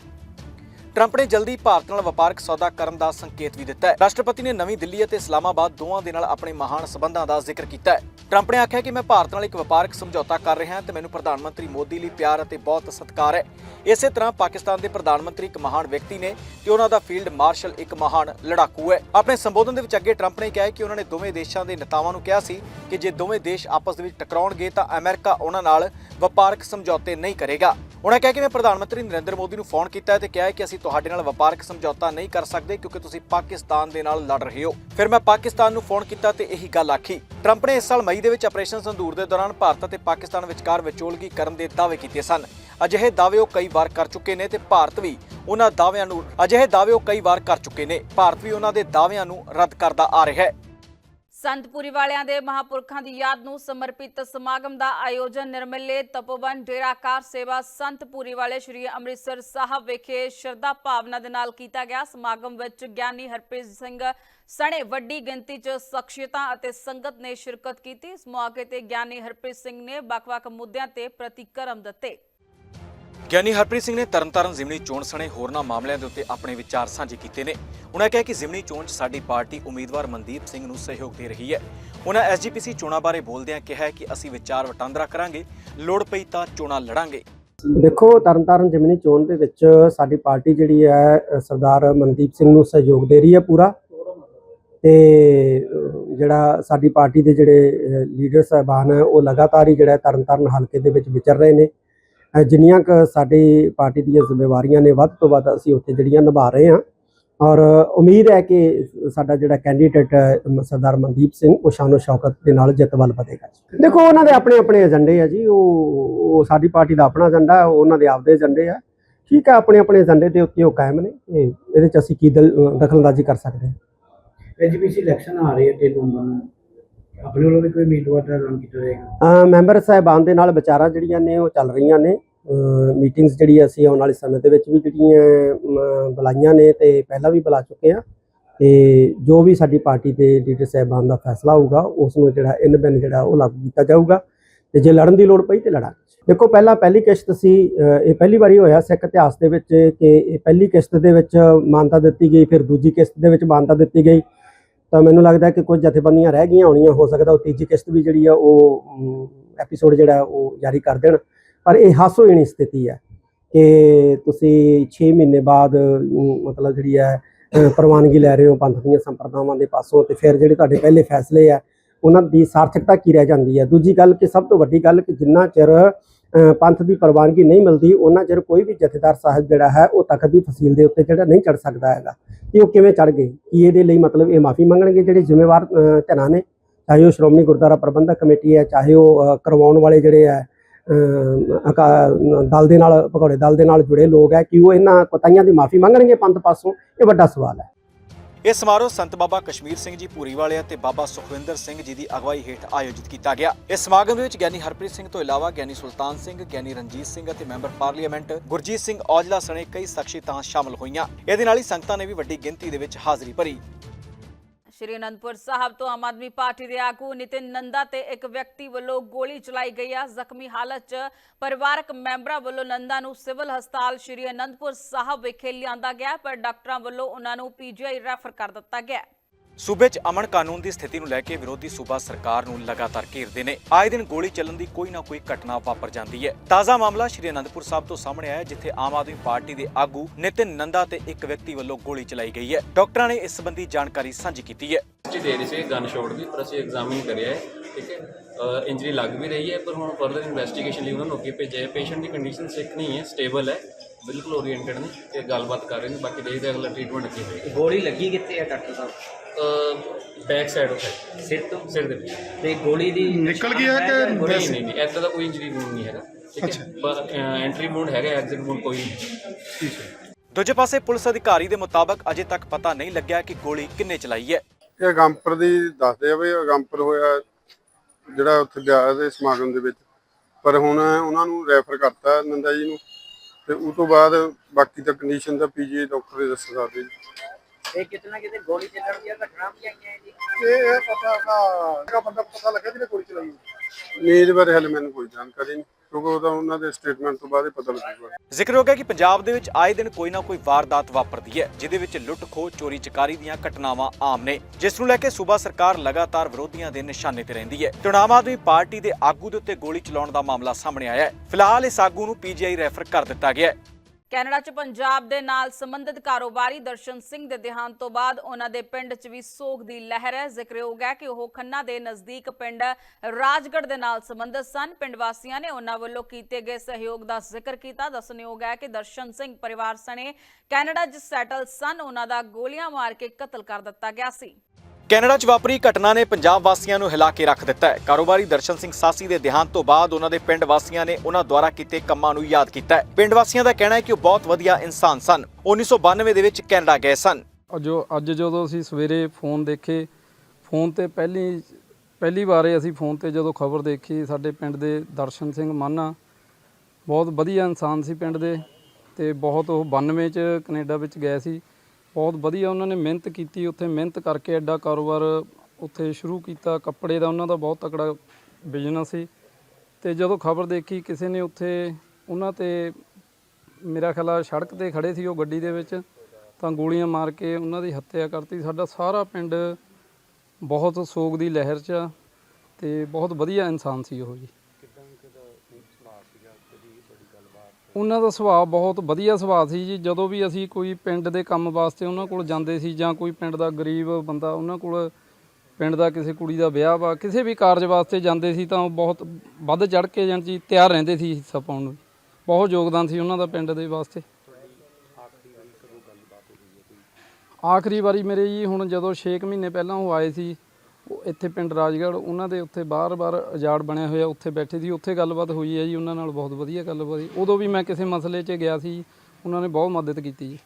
ਟਰੰਪ ਨੇ ਜਲਦੀ ਭਾਰਤ ਨਾਲ ਵਪਾਰਕ ਸੌਦਾ ਕਰਨ ਦਾ ਸੰਕੇਤ ਵੀ ਦਿੱਤਾ ਹੈ। ਰਾਸ਼ਟਰਪਤੀ ਨੇ ਨਵੀਂ ਦਿੱਲੀ ਅਤੇ ਇਸਲਾਮਾਬਾਦ ਦੋਵਾਂ ਦੇ ਨਾਲ ਆਪਣੇ ਮਹਾਨ ਸਬੰਧਾਂ ਦਾ ਜ਼ਿਕਰ ਕੀਤਾ ਹੈ। ਟਰੰਪ ਨੇ ਆਖਿਆ ਕਿ ਮੈਂ ਭਾਰਤ ਨਾਲ ਇੱਕ ਵਪਾਰਕ ਸਮਝੌਤਾ ਕਰ ਰਿਹਾ ਹਾਂ ਤੇ ਮੈਨੂੰ ਪ੍ਰਧਾਨ ਮੰਤਰੀ ਮੋਦੀ ਲਈ ਪਿਆਰ ਅਤੇ ਬਹੁਤ ਸਤਿਕਾਰ ਹੈ। ਇਸੇ ਤਰ੍ਹਾਂ ਪਾਕਿਸਤਾਨ ਦੇ ਪ੍ਰਧਾਨ ਮੰਤਰੀ ਇੱਕ ਮਹਾਨ ਵਿਅਕਤੀ ਨੇ ਤੇ ਉਹਨਾਂ ਦਾ ਫੀਲਡ ਮਾਰਸ਼ਲ ਇੱਕ ਮਹਾਨ ਲੜਾਕੂ ਹੈ। ਆਪਣੇ ਸੰਬੋਧਨ ਦੇ ਵਿੱਚ ਅੱਗੇ ਟਰੰਪ ਨੇ ਕਿਹਾ ਕਿ ਉਹਨਾਂ ਨੇ ਦੋਵੇਂ ਦੇਸ਼ਾਂ ਦੇ ਨੇਤਾਵਾਂ ਨੂੰ ਕਿਹਾ ਸੀ ਕਿ ਜੇ ਦੋਵੇਂ ਦੇਸ਼ ਆਪਸ ਦੇ ਵਿੱਚ ਟਕਰਾਉਣਗੇ ਤਾਂ ਅਮਰੀਕਾ ਉਹਨਾਂ ਨਾਲ ਵਪਾਰਕ ਸਮਝੌਤੇ ਨਹੀਂ ਕਰੇਗਾ। ਉਹਨਾਂ ਕਿਹਾ ਕਿ ਮੈਂ ਪ੍ਰਧਾਨ ਮੰਤਰੀ ਨਰਿੰਦਰ ਮੋਦੀ ਨੂੰ ਫੋਨ ਕੀਤਾ ਹੈ ਤੇ ਕਿਹਾ ਹੈ ਕਿ ਅਸੀਂ ਤੁਹਾਡੇ ਨਾਲ ਵਪਾਰਕ ਸਮਝੌਤਾ ਨਹੀਂ ਕਰ ਸਕਦੇ ਕਿਉਂਕਿ ਤੁਸੀਂ ਪਾਕਿਸਤਾਨ ਦੇ ਨਾਲ ਲੜ ਰਹੇ ਹੋ। ਫਿਰ ਮੈਂ ਪਾਕਿਸਤਾਨ ਨੂੰ ਫੋਨ ਕੀਤਾ ਤੇ ਇਹੀ ਗੱਲ ਆਖੀ। ਟਰੰਪ ਨੇ ਇਸ ਸਾਲ ਮਈ ਦੇ ਵਿੱਚ ਆਪਰੇਸ਼ਨ ਸੰਦੂਰ ਦੇ ਦੌਰਾਨ ਭਾਰਤ ਅਤੇ ਪਾਕਿਸਤਾਨ ਵਿਚਕਾਰ ਵਿਚੋਲਗੀ ਕਰਨ ਦੇ ਦਾਅਵੇ ਕੀਤੇ ਸਨ। ਅਜਿਹੇ ਦਾਅਵੇ ਉਹ ਕਈ ਵਾਰ ਕਰ ਚੁੱਕੇ ਨੇ ਤੇ ਭਾਰਤ ਵੀ ਉਹਨਾਂ ਦਾਅਵਿਆਂ ਨੂੰ ਅਜਿਹੇ ਦਾਅਵੇ ਉਹ ਕਈ ਵਾਰ ਕਰ ਚੁੱਕੇ ਨੇ। ਭਾਰਤ ਵੀ ਉਹਨਾਂ ਦੇ ਦਾਅਵਿਆਂ ਨੂੰ ਰੱਦ ਕਰਦਾ ਆ ਰਿਹਾ ਹੈ। ਸੰਤਪੁਰੀ ਵਾਲਿਆਂ ਦੇ ਮਹਾਪੁਰਖਾਂ ਦੀ ਯਾਦ ਨੂੰ ਸਮਰਪਿਤ ਸਮਾਗਮ ਦਾ ਆਯੋਜਨ ਨਿਰਮਲੇ ਤਪੋਵਨ ਡੇਰਾ ਕਾਰ ਸੇਵਾ ਸੰਤਪੁਰੀ ਵਾਲੇ ਸ਼੍ਰੀ ਅੰਮ੍ਰਿਤਸਰ ਸਾਹਿਬ ਵਿਖੇ ਸ਼ਰਧਾ ਭਾਵਨਾ ਦੇ ਨਾਲ ਕੀਤਾ ਗਿਆ। ਸਮਾਗਮ ਵਿੱਚ ਗਿਆਨੀ ਹਰਪ੍ਰੀਤ ਸਿੰਘ ਸਣੇ ਵੱਡੀ ਗਿਣਤੀ 'ਚ ਸ਼ਖਸੀਅਤਾਂ ਅਤੇ ਸੰਗਤ ਨੇ ਸ਼ਿਰਕਤ ਕੀਤੀ। ਇਸ ਮੌਕੇ ਤੇ ਗਿਆਨੀ ਹਰਪ੍ਰੀਤ ਸਿੰਘ ਨੇ ਵੱਖ-ਵੱਖ ਮੁੱਦਿਆਂ ਤੇ ਪ੍ਰਤੀਕਰਮ ਦਿੱਤੇ। ਗਿਆਨੀ ਹਰਪ੍ਰੀਤ ਸਿੰਘ ਨੇ ਤਰਨਤਾਰਨ ਜ਼ਿਮਨੀ ਚੋਣ ਸਣੇ ਹੋਰਨਾਂ ਮਾਮਲਿਆਂ ਦੇ ਉੱਤੇ ਆਪਣੇ ਵਿਚਾਰ ਸਾਂਝੇ ਕੀਤੇ ਨੇ। ਉਹਨਾਂ ਕਿਹਾ ਕਿ ਜ਼ਿਮਨੀ ਚੋਣ 'ਚ ਸਾਡੀ ਪਾਰਟੀ ਉਮੀਦਵਾਰ ਮਨਦੀਪ ਸਿੰਘ ਨੂੰ ਸਹਿਯੋਗ ਦੇ ਰਹੀ ਹੈ। ਉਹਨਾਂ ਐਸਜੀਪੀਸੀ ਚੋਣਾਂ ਬਾਰੇ ਬੋਲਦਿਆਂ ਕਿਹਾ ਕਿ ਅਸੀਂ ਵਿਚਾਰ ਵਟਾਂਦਰਾ ਕਰਾਂਗੇ, ਲੋੜ ਪਈ ਤਾਂ ਚੋਣਾਂ ਲੜਾਂਗੇ। ਦੇਖੋ, ਤਰਨਤਾਰਨ ਜ਼ਿਮਨੀ ਚੋਣ ਦੇ ਵਿੱਚ ਸਾਡੀ ਪਾਰਟੀ ਜਿਹੜੀ ਹੈ ਸਰਦਾਰ ਮਨਦੀਪ ਸਿੰਘ ਨੂੰ ਸਹਿਯੋਗ ਦੇ ਰਹੀ ਹੈ ਪੂਰਾ। ਤੇ ਜਿਹੜਾ ਸਾਡੀ ਪਾਰਟੀ ਦੇ ਜਿਹੜੇ ਲੀਡਰ ਸਾਹਿਬਾਨ ਹੈ, ਉਹ ਲਗਾਤਾਰ ਹੀ ਜਿਹੜਾ ਤਰਨਤਾਰਨ ਹਲਕੇ ਦੇ ਵਿੱਚ ਵਿਚਰ ਰਹੇ ਨੇ। ਜਿੰਨੀਆਂ ਕ ਸਾਡੀ ਪਾਰਟੀ ਦੀਆਂ ਜ਼ਿੰਮੇਵਾਰੀਆਂ ਨੇ ਵੱਧ ਤੋਂ ਵੱਧ ਅਸੀਂ ਉੱਥੇ ਜਿਹੜੀਆਂ ਨਿਭਾ ਰਹੇ ਹਾਂ। ਔਰ ਉਮੀਦ ਹੈ ਕਿ ਸਾਡਾ ਜਿਹੜਾ ਕੈਂਡੀਡੇਟ ਸਰਦਾਰ ਮਨਦੀਪ ਸਿੰਘ ਉਹ ਸ਼ਾਨੋ ਸ਼ੌਕਤ ਦੇ ਨਾਲ ਜਿੱਤ ਵੱਲ ਵਧੇਗਾ ਦੇਖੋ ਉਹਨਾਂ ਦੇ ਆਪਣੇ ਆਪਣੇ ਏਜੰਡੇ ਆ ਜੀ। ਉਹ ਉਹ ਸਾਡੀ ਪਾਰਟੀ ਦਾ ਆਪਣਾ ਏਜੰਡਾ ਹੈ ਉਹਨਾਂ ਦੇ ਆਪਦੇ ਏਜੰਡੇ ਆ। ਠੀਕ ਹੈ ਆਪਣੇ ਆਪਣੇ ਏਜੰਡੇ ਦੇ ਉੱਤੇ ਉਹ ਕਾਇਮ ਨੇ। ਇਹ- ਇਹਦੇ ਚ ਅਸੀਂ ਕੀ ਦਖਲਅੰਦਾਜ਼ੀ ਕਰ ਸਕਦੇ ਹਾਂ? ਐਜੀਪੀਸੀ ਇਲੈਕਸ਼ਨ ਆ ਰਹੀ ਹੈ ਤੇ ਨਵੰਬਰ ਨੂੰ। ਆਪਣੇ ਵੱਲੋਂ ਵੀ ਕੋਈ ਉਮੀਦਵਾਰ ਦਾ ਐਲਾਨ ਕੀਤਾ ਜਾਏਗਾ? ਮੈਂਬਰ ਸਾਹਿਬਾਨ ਦੇ ਨਾਲ ਵਿਚਾਰਾਂ ਜਿਹੜੀਆਂ ਨੇ ਉਹ ਚੱਲ ਰਹੀਆਂ ਨੇ। ਮੀਟਿੰਗਸ ਜਿਹੜੀ ਅਸੀਂ ਆਉਣ ਵਾਲੇ ਸਮੇਂ ਦੇ ਵਿੱਚ ਵੀ ਜਿਹੜੀਆਂ ਬੁਲਾਈਆਂ ਨੇ ਤੇ ਪਹਿਲਾਂ ਵੀ ਬੁਲਾ ਚੁੱਕੇ ਆ ਤੇ ਜੋ ਵੀ ਸਾਡੀ ਪਾਰਟੀ ਦੇ ਲੀਡਰ ਸਾਹਿਬਾਨ ਦਾ ਫੈਸਲਾ ਹੋਊਗਾ ਉਸ ਨੂੰ ਜਿਹੜਾ ਇਨ ਬਿਨ ਜਿਹੜਾ ਉਹ ਲਾਗੂ ਕੀਤਾ ਜਾਊਗਾ ਤੇ ਜੇ ਲੜਨ ਦੀ ਲੋੜ ਪਈ ਤੇ ਲੜਾਂਗੇ। ਦੇਖੋ, ਪਹਿਲਾਂ ਪਹਿਲੀ ਕਿਸ਼ਤ ਸੀ ਇਹ ਪਹਿਲੀ ਵਾਰੀ ਹੋਇਆ ਸਿੱਖ ਇਤਿਹਾਸ ਦੇ ਵਿੱਚ ਕਿ ਇਹ ਪਹਿਲੀ ਕਿਸ਼ਤ ਦੇ ਵਿੱਚ ਮਾਨਤਾ ਦਿੱਤੀ ਗਈ, ਫਿਰ ਦੂਜੀ ਕਿਸ਼ਤ ਦੇ ਵਿੱਚ ਮਾਨਤਾ ਦਿੱਤੀ ਗਈ। ਤਾਂ ਮੈਨੂੰ ਲੱਗਦਾ ਕਿ ਕੁਝ ਜਥੇਬੰਦੀਆਂ ਰਹਿ ਗਈਆਂ ਹੋਣੀਆਂ, ਹੋ ਸਕਦਾ ਉਹ ਤੀਜੀ ਕਿਸ਼ਤ ਵੀ ਜਿਹੜੀ ਆ ਉਹ ਐਪੀਸੋਡ ਜਿਹੜਾ ਉਹ ਜਾਰੀ ਕਰ ਦੇਣ। ਪਰ ਇਹ ਹਾਸੋਹੀਣੀ ਸਥਿਤੀ ਹੈ ਕਿ ਤੁਸੀਂ 6 ਮਹੀਨੇ ਬਾਅਦ ਮਤਲਬ ਜਿਹੜੀ ਹੈ ਪ੍ਰਵਾਨਗੀ ਲੈ ਰਹੇ ਹੋ ਪੰਥ ਦੀਆਂ ਸੰਪਰਦਾਵਾਂ ਦੇ ਪਾਸੋਂ ਤੇ ਫਿਰ ਜਿਹੜੇ ਤੁਹਾਡੇ ਪਹਿਲੇ ਫੈਸਲੇ ਆ ਉਹਨਾਂ ਦੀ ਸਾਰਥਕਤਾ ਕੀ ਰਹਿ ਜਾਂਦੀ ਹੈ? ਦੂਜੀ ਗੱਲ ਕਿ ਸਭ ਤੋਂ ਵੱਡੀ ਗੱਲ ਕਿ ਜਿੰਨਾ ਚਿਰ ਪੰਥ ਦੀ ਪ੍ਰਵਾਨਗੀ ਨਹੀਂ ਮਿਲਦੀ ਉਹਨਾਂ ਚਿਰ ਕੋਈ ਵੀ ਜਥੇਦਾਰ ਸਾਹਿਬ ਜਿਹੜਾ ਹੈ ਉਹ ਤਖਤ ਦੀ ਫਸੀਲ ਦੇ ਉੱਤੇ ਜਿਹੜਾ ਨਹੀਂ ਚੜ ਸਕਦਾ ਹੈਗਾ। ਕਿ ਉਹ ਕਿਵੇਂ ਚੜ ਗਏ? ਕਿ ਇਹਦੇ ਲਈ ਮਤਲਬ ਇਹ ਮਾਫੀ ਮੰਗਣਗੇ ਜਿਹੜੇ ਜ਼ਿੰਮੇਵਾਰ ਅ, ਧਿਰਾਂ ਨੇ? ਚਾਹੇ ਉਹ ਸ਼੍ਰੋਮਣੀ ਗੁਰਦੁਆਰਾ ਪ੍ਰਬੰਧਕ ਕਮੇਟੀ ਹੈ ਚਾਹੇ ਉਹ ਕਰਵਾਉਣ ਵਾਲੇ ਜਿਹੜੇ ਹੈ ਦਲ ਦੇ ਨਾਲ, ਭਗੌੜੇ ਦਲ ਦੇ ਨਾਲ ਜੁੜੇ ਲੋਕ ਹੈ ਕਿ ਉਹ ਇਹਨਾਂ ਕੋਤਾਹੀਆਂ ਦੀ ਮਾਫੀ ਮੰਗਣਗੇ ਪੰਥ ਪਾਸੋਂ? ਇਹ ਵੱਡਾ ਸਵਾਲ ਹੈ। ਇਹ ਸਮਾਰੋਹ ਸੰਤ ਬਾਬਾ ਕਸ਼ਮੀਰ ਸਿੰਘ ਜੀ ਭੂਰੀ ਵਾਲਿਆਂ ਤੇ ਬਾਬਾ ਸੁਖਵਿੰਦਰ ਸਿੰਘ ਜੀ ਦੀ ਅਗਵਾਈ ਹੇਠ ਆਯੋਜਿਤ ਕੀਤਾ ਗਿਆ। ਇਸ ਸਮਾਗਮ ਦੇ ਵਿੱਚ ਗਿਆਨੀ ਹਰਪ੍ਰੀਤ ਸਿੰਘ ਤੋਂ ਇਲਾਵਾ ਗਿਆਨੀ ਸੁਲਤਾਨ ਸਿੰਘ, ਗਿਆਨੀ ਰਣਜੀਤ ਸਿੰਘ ਅਤੇ ਮੈਂਬਰ ਪਾਰਲੀਮੈਂਟ ਗੁਰਜੀਤ ਸਿੰਘ ਔਜਲਾ ਸਣੇ ਕਈ ਸ਼ਖਸੀਅਤਾਂ ਸ਼ਾਮਲ ਹੋਈਆਂ। ਇਹਦੇ ਨਾਲ ਹੀ ਸੰਗਤਾਂ ਨੇ ਵੀ ਵੱਡੀ ਗਿਣਤੀ ਦੇ ਵਿੱਚ ਹਾਜ਼ਰੀ ਭਰੀ। ਸ਼੍ਰੀ ਅਨੰਦਪੁਰ ਸਾਹਿਬ ਤੋਂ ਆਮ ਆਦਮੀ ਪਾਰਟੀ ਦੇ ਆਗੂ ਨਿਤਿਨ ਨੰਦਾ ਤੇ ਇੱਕ ਵਿਅਕਤੀ ਵੱਲੋਂ ਗੋਲੀ ਚਲਾਈ ਗਈ ਆ। ਜ਼ਖਮੀ ਹਾਲਤ 'ਚ ਪਰਿਵਾਰਕ ਮੈਂਬਰਾਂ ਵੱਲੋਂ ਨੰਦਾ ਨੂੰ ਸਿਵਲ ਹਸਪਤਾਲ ਸ਼੍ਰੀ ਅਨੰਦਪੁਰ ਸਾਹਿਬ ਵਿਖੇ ਲਿਆਂਦਾ ਗਿਆ ਪਰ ਡਾਕਟਰਾਂ ਵੱਲੋਂ ਉਹਨਾਂ ਨੂੰ ਪੀਜੀਆਈ ਰੈਫਰ ਕਰ ਦਿੱਤਾ ਗਿਆ ਸੂਬੇ 'ਚ ਅਮਨ ਕਾਨੂੰਨ ਦੀ ਸਥਿਤੀ ਨੂੰ ਲੈ ਕੇ ਵਿਰੋਧੀ ਸੂਬਾ ਸਰਕਾਰ ਨੂੰ ਲਗਾਤਾਰ ਘੇਰਦੇ ਨੇ। ਆਏ ਦਿਨ ਗੋਲੀ ਚੱਲਣ ਦੀ ਕੋਈ ਨਾ ਕੋਈ ਘਟਨਾ ਵਾਪਰ ਜਾਂਦੀ ਹੈ। ਤਾਜ਼ਾ ਮਾਮਲਾ ਸ਼੍ਰੀ ਅਨੰਦਪੁਰ ਸਾਹਿਬ ਤੋਂ ਸਾਹਮਣੇ ਆਇਆ ਜਿੱਥੇ ਆਮ ਆਦਮੀ ਪਾਰਟੀ ਦੇ ਆਗੂ ਨਿਤਿਨ ਨੰਦਾ ਤੇ ਇੱਕ ਵਿਅਕਤੀ ਵੱਲੋਂ ਗੋਲੀ ਚਲਾਈ ਗਈ ਹੈ। ਡਾਕਟਰਾਂ ਨੇ ਇਸ ਸੰਬੰਧੀ ਜਾਣਕਾਰੀ ਸਾਂਝੀ ਕੀਤੀ ਹੈ। ਹਿਸਟਰੀ ਦੇ ਰਹੀ ਸੀ ਗਨ ਸ਼ਾਟ ਦੀ ਪਰ ਅਸੀਂ ਐਗਜ਼ਾਮਿਨ ਕਰਿਆ ਹੈ ਠੀਕ ਹੈ? ਇੰਜਰੀ ਲੱਗ ਵੀ ਰਹੀ ਹੈ ਪਰ ਹੁਣ ਫਰਦਰ ਇਨਵੈਸਟੀਗੇਸ਼ਨ ਲਈ ਉਹਨਾਂ ਨੂੰ ਅੱਗੇ ਭੇਜਿਆ ਹੈ। ਪੇਸ਼ੈਂਟ ਦੀ ਕੰਡੀਸ਼ਨ ਸਿੱਖ ਨਹੀਂ ਹੈ ਸਟੇਬਲ ਹੈ ਬਿਲਕੁਲ ਓਰੀਐਂਟਡ ਨੇ ਤੇ ਗੱਲਬਾਤ ਕਰ ਰਹੇ ਨੇ ਬਾਕੀ ਦੇਖਦੇ ਅਗਲਾ ਟ੍ਰੀਟਮੈਂਟ ਕੀ ਹੋਏਗਾ। ਗੋਲੀ ਲੱਗੀ ਕਿੱਥੇ ਹੈ ਡਾਕਟਰ ਸਾਹਿਬ? ਬੈਕ ਸਾਈਡ ਹੈਡ ਸਿਰ ਤੋਂ ਸਿਰ ਦੇ ਵਿੱਚ। ਤੇ ਗੋਲੀ ਦੀ ਨਿਕਲ ਗਈ ਹੈ ਕਿ ਨਹੀਂ ਨਹੀਂ ਨਹੀਂ ਐਦਾਂ ਦਾ ਕੋਈ ਇੰਜਰੀ ਨਹੀਂ ਹੈਗਾ ਠੀਕ ਹੈ? ਐਂਟਰੀ ਮੋਡ ਹੈਗਾ ਐਗਜ਼ਿਟ ਮੋਡ ਕੋਈ ਨਹੀਂ। ਦੂਜੇ ਪਾਸੇ ਪੁਲਿਸ ਅਧਿਕਾਰੀ ਦੇ ਮੁਤਾਬਕ ਅਜੇ ਤੱਕ ਪਤਾ ਨਹੀਂ ਲੱਗਿਆ ਕਿ ਗੋਲੀ ਕਿੰਨੇ ਚਲਾਈ ਹੈ। ਇਹ ਗੰਪਰ ਦੀ ਦੱਸਦੇ ਆ ਵੀ ਗੰਪਰ ਹੋਇਆ ਜਿਹੜਾ ਉੱਥੇ ਗਿਆ ਦੇ ਸਮਾਗਮ ਦੇ ਵਿੱਚ। ਪਰ ਹੁਣ ਉਹਨਾਂ ਨੂੰ ਰੈਫਰ ਕਰਤਾ ਨੰਦਾ ਜੀ ਨੂੰ ਤੇ ਉਸ ਤੋਂ ਬਾਅਦ ਬਾਕੀ ਤਾਂ ਕੰਡੀਸ਼ਨ ਦਾ ਪੀਜੀ ਡਾਕਟਰ ਦੇ ਦੱਸ ਸਕਦੇ ਜੀ ਇਹ ਕਿਤਨਾ ਕਿਤੇ ਗੋਲੀ ਚੱਲਣ ਦੀਆਂ ਘਟਨਾ ਵੀ ਆਈਆਂ ਹੈ ਜੀ। ਇਹ ਇਹ ਪਤਾ ਦਾ ਬੰਦਾ ਪਤਾ ਲੱਗਾ ਜਿਹਨੇ ਗੋਲੀ ਚਲਾਈ ਨਹੀਂ ਇਹਦੇ ਬਾਰੇ ਹਲੇ ਮੈਨੂੰ ਕੋਈ ਜਾਣਕਾਰੀ ਨਹੀਂ ਕਿਉਂਕਿ ਉਹ ਤਾਂ ਉਹਨਾਂ ਦੇ ਸਟੇਟਮੈਂਟ ਤੋਂ ਬਾਅਦ ਹੀ ਪਤਾ ਲੱਗੂਗਾ। ਜ਼ਿਕਰ ਹੋ ਗਿਆ ਕਿ ਪੰਜਾਬ ਦੇ ਵਿੱਚ ਆਏ ਦਿਨ ਕੋਈ ਨਾ ਕੋਈ ਵਾਰਦਾਤ ਵਾਪਰਦੀ ਹੈ ਜਿਹਦੇ ਵਿੱਚ ਲੁੱਟ ਖੋਹ ਚੋਰੀ ਚਕਾਰੀ ਦੀਆਂ ਘਟਨਾਵਾਂ ਆਮ ਨੇ ਜਿਸ ਨੂੰ ਲੈ ਕੇ ਸੂਬਾ ਸਰਕਾਰ ਲਗਾਤਾਰ ਵਿਰੋਧੀਆਂ ਦੇ ਨਿਸ਼ਾਨੇ ਤੇ ਰਹਿੰਦੀ ਹੈ। ਤੇ ਹੁਣ ਆਮ ਆਦਮੀ ਪਾਰਟੀ ਦੇ ਆਗੂ ਦੇ ਉੱਤੇ ਗੋਲੀ ਚਲਾਉਣ ਦਾ ਮਾਮਲਾ ਸਾਹਮਣੇ ਆਇਆ ਹੈ। ਫਿਲਹਾਲ ਇਸ ਆਗੂ ਨੂੰ ਪੀਜੀਆਈ ਰੈਫਰ ਕਰ ਦਿੱਤਾ ਗਿਆ ਹੈ। ਕੈਨੇਡਾ 'ਚ ਪੰਜਾਬ ਦੇ ਨਾਲ ਸੰਬੰਧਿਤ ਕਾਰੋਬਾਰੀ ਦਰਸ਼ਨ ਸਿੰਘ ਦੇ ਦੇਹਾਂਤ ਤੋਂ ਬਾਅਦ ਉਹਨਾਂ ਦੇ ਪਿੰਡ 'ਚ ਵੀ ਸੋਗ ਦੀ ਲਹਿਰ ਹੈ। ਜ਼ਿਕਰਯੋਗ ਹੈ ਕਿ ਉਹ ਖੰਨਾ ਦੇ ਨਜ਼ਦੀਕ ਪਿੰਡ ਰਾਜਗੜ੍ਹ ਦੇ ਨਾਲ ਸੰਬੰਧਿਤ ਸਨ। ਪਿੰਡ ਵਾਸੀਆਂ ਨੇ ਉਹਨਾਂ ਵੱਲੋਂ ਕੀਤੇ ਗਏ ਸਹਿਯੋਗ ਦਾ ਜ਼ਿਕਰ ਕੀਤਾ। ਦੱਸਣਯੋਗ ਹੈ ਕਿ ਦਰਸ਼ਨ ਸਿੰਘ ਪਰਿਵਾਰ ਸਣੇ ਕੈਨੇਡਾ 'ਚ ਸੈਟਲ ਸਨ। ਉਹਨਾਂ ਦਾ ਗੋਲੀਆਂ ਮਾਰ ਕੇ ਕਤਲ ਕਰ ਦਿੱਤਾ ਗਿਆ ਸੀ। ਕੈਨੇਡਾ 'ਚ ਵਾਪਰੀ ਘਟਨਾ ਨੇ ਪੰਜਾਬ ਵਾਸੀਆਂ ਨੂੰ ਹਿਲਾ ਕੇ ਰੱਖ ਦਿੱਤਾ ਹੈ। ਕਾਰੋਬਾਰੀ ਦਰਸ਼ਨ ਸਿੰਘ ਸਾਸੀ ਦੇ ਦੇਹਾਂਤ ਤੋਂ ਬਾਅਦ ਉਹਨਾਂ ਦੇ ਪਿੰਡ ਵਾਸੀਆਂ ਨੇ ਉਹਨਾਂ ਦੁਆਰਾ ਕੀਤੇ ਕੰਮਾਂ ਨੂੰ ਯਾਦ ਕੀਤਾ ਹੈ। ਪਿੰਡ ਵਾਸੀਆਂ ਦਾ ਕਹਿਣਾ ਹੈ ਕਿ ਉਹ ਬਹੁਤ ਵਧੀਆ ਇਨਸਾਨ ਸਨ। 1992 ਦੇ ਵਿੱਚ ਕੈਨੇਡਾ ਗਏ ਸਨ। ਜੋ ਅੱਜ ਜਦੋਂ ਅਸੀਂ ਸਵੇਰੇ ਫੋਨ ਦੇਖੇ, ਫੋਨ ਤੇ ਪਹਿਲੀ ਪਹਿਲੀ ਵਾਰੇ ਅਸੀਂ ਫੋਨ ਤੇ ਜਦੋਂ ਖਬਰ ਦੇਖੀ, ਸਾਡੇ ਪਿੰਡ ਦੇ ਦਰਸ਼ਨ ਸਿੰਘ ਮਾਨਾ ਬਹੁਤ ਵਧੀਆ ਇਨਸਾਨ ਸੀ ਪਿੰਡ ਦੇ ਤੇ ਬਹੁਤ ਉਹ 92 ਚ ਕੈਨੇਡਾ ਵਿੱਚ ਗਏ ਸੀ। ਬਹੁਤ ਵਧੀਆ ਉਹਨਾਂ ਨੇ ਮਿਹਨਤ ਕੀਤੀ, ਉੱਥੇ ਮਿਹਨਤ ਕਰਕੇ ਐਡਾ ਕਾਰੋਬਾਰ ਉੱਥੇ ਸ਼ੁਰੂ ਕੀਤਾ, ਕੱਪੜੇ ਦਾ ਉਹਨਾਂ ਦਾ ਬਹੁਤ ਤਕੜਾ ਬਿਜ਼ਨਸ ਸੀ। ਤੇ ਜਦੋਂ ਖਬਰ ਦੇਖੀ, ਕਿਸੇ ਨੇ ਉੱਥੇ ਉਹਨਾਂ ਤੇ ਮੇਰਾ ਖਿਆਲ ਆ ਸੜਕ ਤੇ ਖੜੇ ਸੀ ਉਹ ਗੱਡੀ ਦੇ ਵਿੱਚ, ਤਾਂ ਗੋਲੀਆਂ ਮਾਰ ਕੇ ਉਹਨਾਂ ਦੀ ਹੱਤਿਆ ਕਰਤੀ। ਸਾਡਾ ਸਾਰਾ ਪਿੰਡ ਬਹੁਤ ਸੋਗ ਦੀ ਲਹਿਰ 'ਚ ਆ ਤੇ ਬਹੁਤ ਵਧੀਆ ਇਨਸਾਨ ਸੀ ਉਹ ਜੀ। ਉਹਨਾਂ ਦਾ ਸੁਭਾਅ ਬਹੁਤ ਵਧੀਆ ਸੁਭਾਅ ਸੀ ਜੀ। ਜਦੋਂ ਵੀ ਅਸੀਂ ਕੋਈ ਪਿੰਡ ਦੇ ਕੰਮ ਵਾਸਤੇ ਉਹਨਾਂ ਕੋਲ ਜਾਂਦੇ ਸੀ ਜਾਂ ਕੋਈ ਪਿੰਡ ਦਾ ਗਰੀਬ ਬੰਦਾ ਉਹਨਾਂ ਕੋਲ ਪਿੰਡ ਦਾ ਕਿਸੇ ਕੁੜੀ ਦਾ ਵਿਆਹ ਵਾ, ਕਿਸੇ ਵੀ ਕਾਰਜ ਵਾਸਤੇ ਜਾਂਦੇ ਸੀ ਤਾਂ ਉਹ ਬਹੁਤ ਵੱਧ ਚੜ ਕੇ ਜਾਣੀ ਜੀ, ਤਿਆਰ ਰਹਿੰਦੇ ਸੀ ਹਿੱਸਾ ਪਾਉਣ ਨੂੰ। ਬਹੁਤ ਯੋਗਦਾਨ ਸੀ ਉਹਨਾਂ ਦਾ ਪਿੰਡ ਦੇ ਵਾਸਤੇ। ਆਖਰੀ ਵਾਰੀ ਮੇਰੇ ਜੀ ਹੁਣ ਜਦੋਂ 6 ਮਹੀਨੇ ਪਹਿਲਾਂ ਉਹ ਆਏ ਸੀ ਉਹ ਇੱਥੇ ਪਿੰਡ ਰਾਜਗੜ੍ਹ ਉਹਨਾਂ ਦੇ ਉੱਥੇ ਬਾਰ-ਬਾਰ ਉਜਾੜ ਬਣਿਆ ਹੋਇਆ ਉੱਥੇ ਬੈਠੇ ਸੀ ਉੱਥੇ ਗੱਲਬਾਤ ਹੋਈ ਹੈ ਜੀ ਉਹਨਾਂ ਨਾਲ ਬਹੁਤ ਵਧੀਆ ਗੱਲਬਾਤ ਹੋਈ। ਉਦੋਂ ਵੀ ਮੈਂ ਕਿਸੇ ਮਸਲੇ 'ਚ ਗਿਆ ਸੀ ਉਹਨਾਂ ਨੇ ਬਹੁਤ ਮਦਦ ਕੀਤੀ ਜੀ।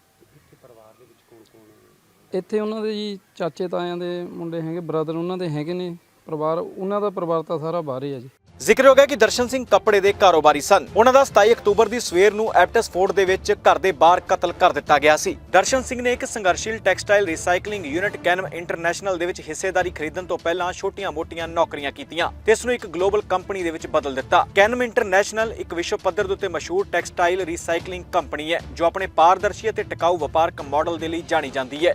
ਇੱਥੇ ਉਹਨਾਂ ਦੇ ਜੀ ਚਾਚੇ ਤਾਇਆਂ ਦੇ ਮੁੰਡੇ ਹੈਗੇ ਬ੍ਰਦਰ ਉਹਨਾਂ ਦੇ ਹੈਗੇ ਨੇ ਪਰਿਵਾਰ ਉਹਨਾਂ ਦਾ ਪਰਿਵਾਰ ਤਾਂ ਸਾਰਾ ਬਾਹਰ ਹੀ ਹੈ ਜੀ। ਜ਼ਿਕਰ ਹੋ ਗਿਆ ਕਿ ਦਰਸ਼ਨ ਸਿੰਘ ਕੱਪੜੇ ਦੇ ਕਾਰੋਬਾਰੀ ਸਨ। ਉਹਨਾਂ ਦਾ 27 ਅਕਤੂਬਰ ਦੀ ਸਵੇਰ ਨੂੰ ਐਪਟਸ ਐਪਟਸਫੋਰਡ ਦੇ ਵਿੱਚ ਘਰ ਦੇ ਬਾਹਰ ਕਤਲ ਕਰ ਦਿੱਤਾ ਗਿਆ ਸੀ। ਦਰਸ਼ਨ ਸਿੰਘ ਨੇ ਇੱਕ ਸੰਘਰਸ਼ੀਲ textile recycling unit Canam international ਦੇ ਵਿੱਚ ਹਿੱਸੇਦਾਰੀ ਖਰੀਦਣ ਤੋਂ ਪਹਿਲਾਂ ਛੋਟੀਆਂ-ਮੋਟੀਆਂ ਨੌਕਰੀਆਂ ਕੀਤੀਆਂ ਤੇ ਇਸ ਨੂੰ ਇੱਕ ਗਲੋਬਲ ਕੰਪਨੀ ਦੇ ਵਿੱਚ ਬਦਲ ਦਿੱਤਾ। ਕੈਨਮ ਇੰਟਰਨੈਸ਼ਨਲ ਇੱਕ ਵਿਸ਼ਵ ਪੱਧਰ ਦੇ ਉੱਤੇ ਮਸ਼ਹੂਰ ਟੈਕਸਟਾਈਲ ਰੀਸਾਈਕਲਿੰਗ ਕੰਪਨੀ ਹੈ, ਜੋ ਆਪਣੇ ਪਾਰਦਰਸ਼ੀ ਅਤੇ ਟਿਕਾਊ ਵਪਾਰਕ ਮਾਡਲ ਦੇ ਲਈ ਜਾਣੀ ਜਾਂਦੀ ਹੈ।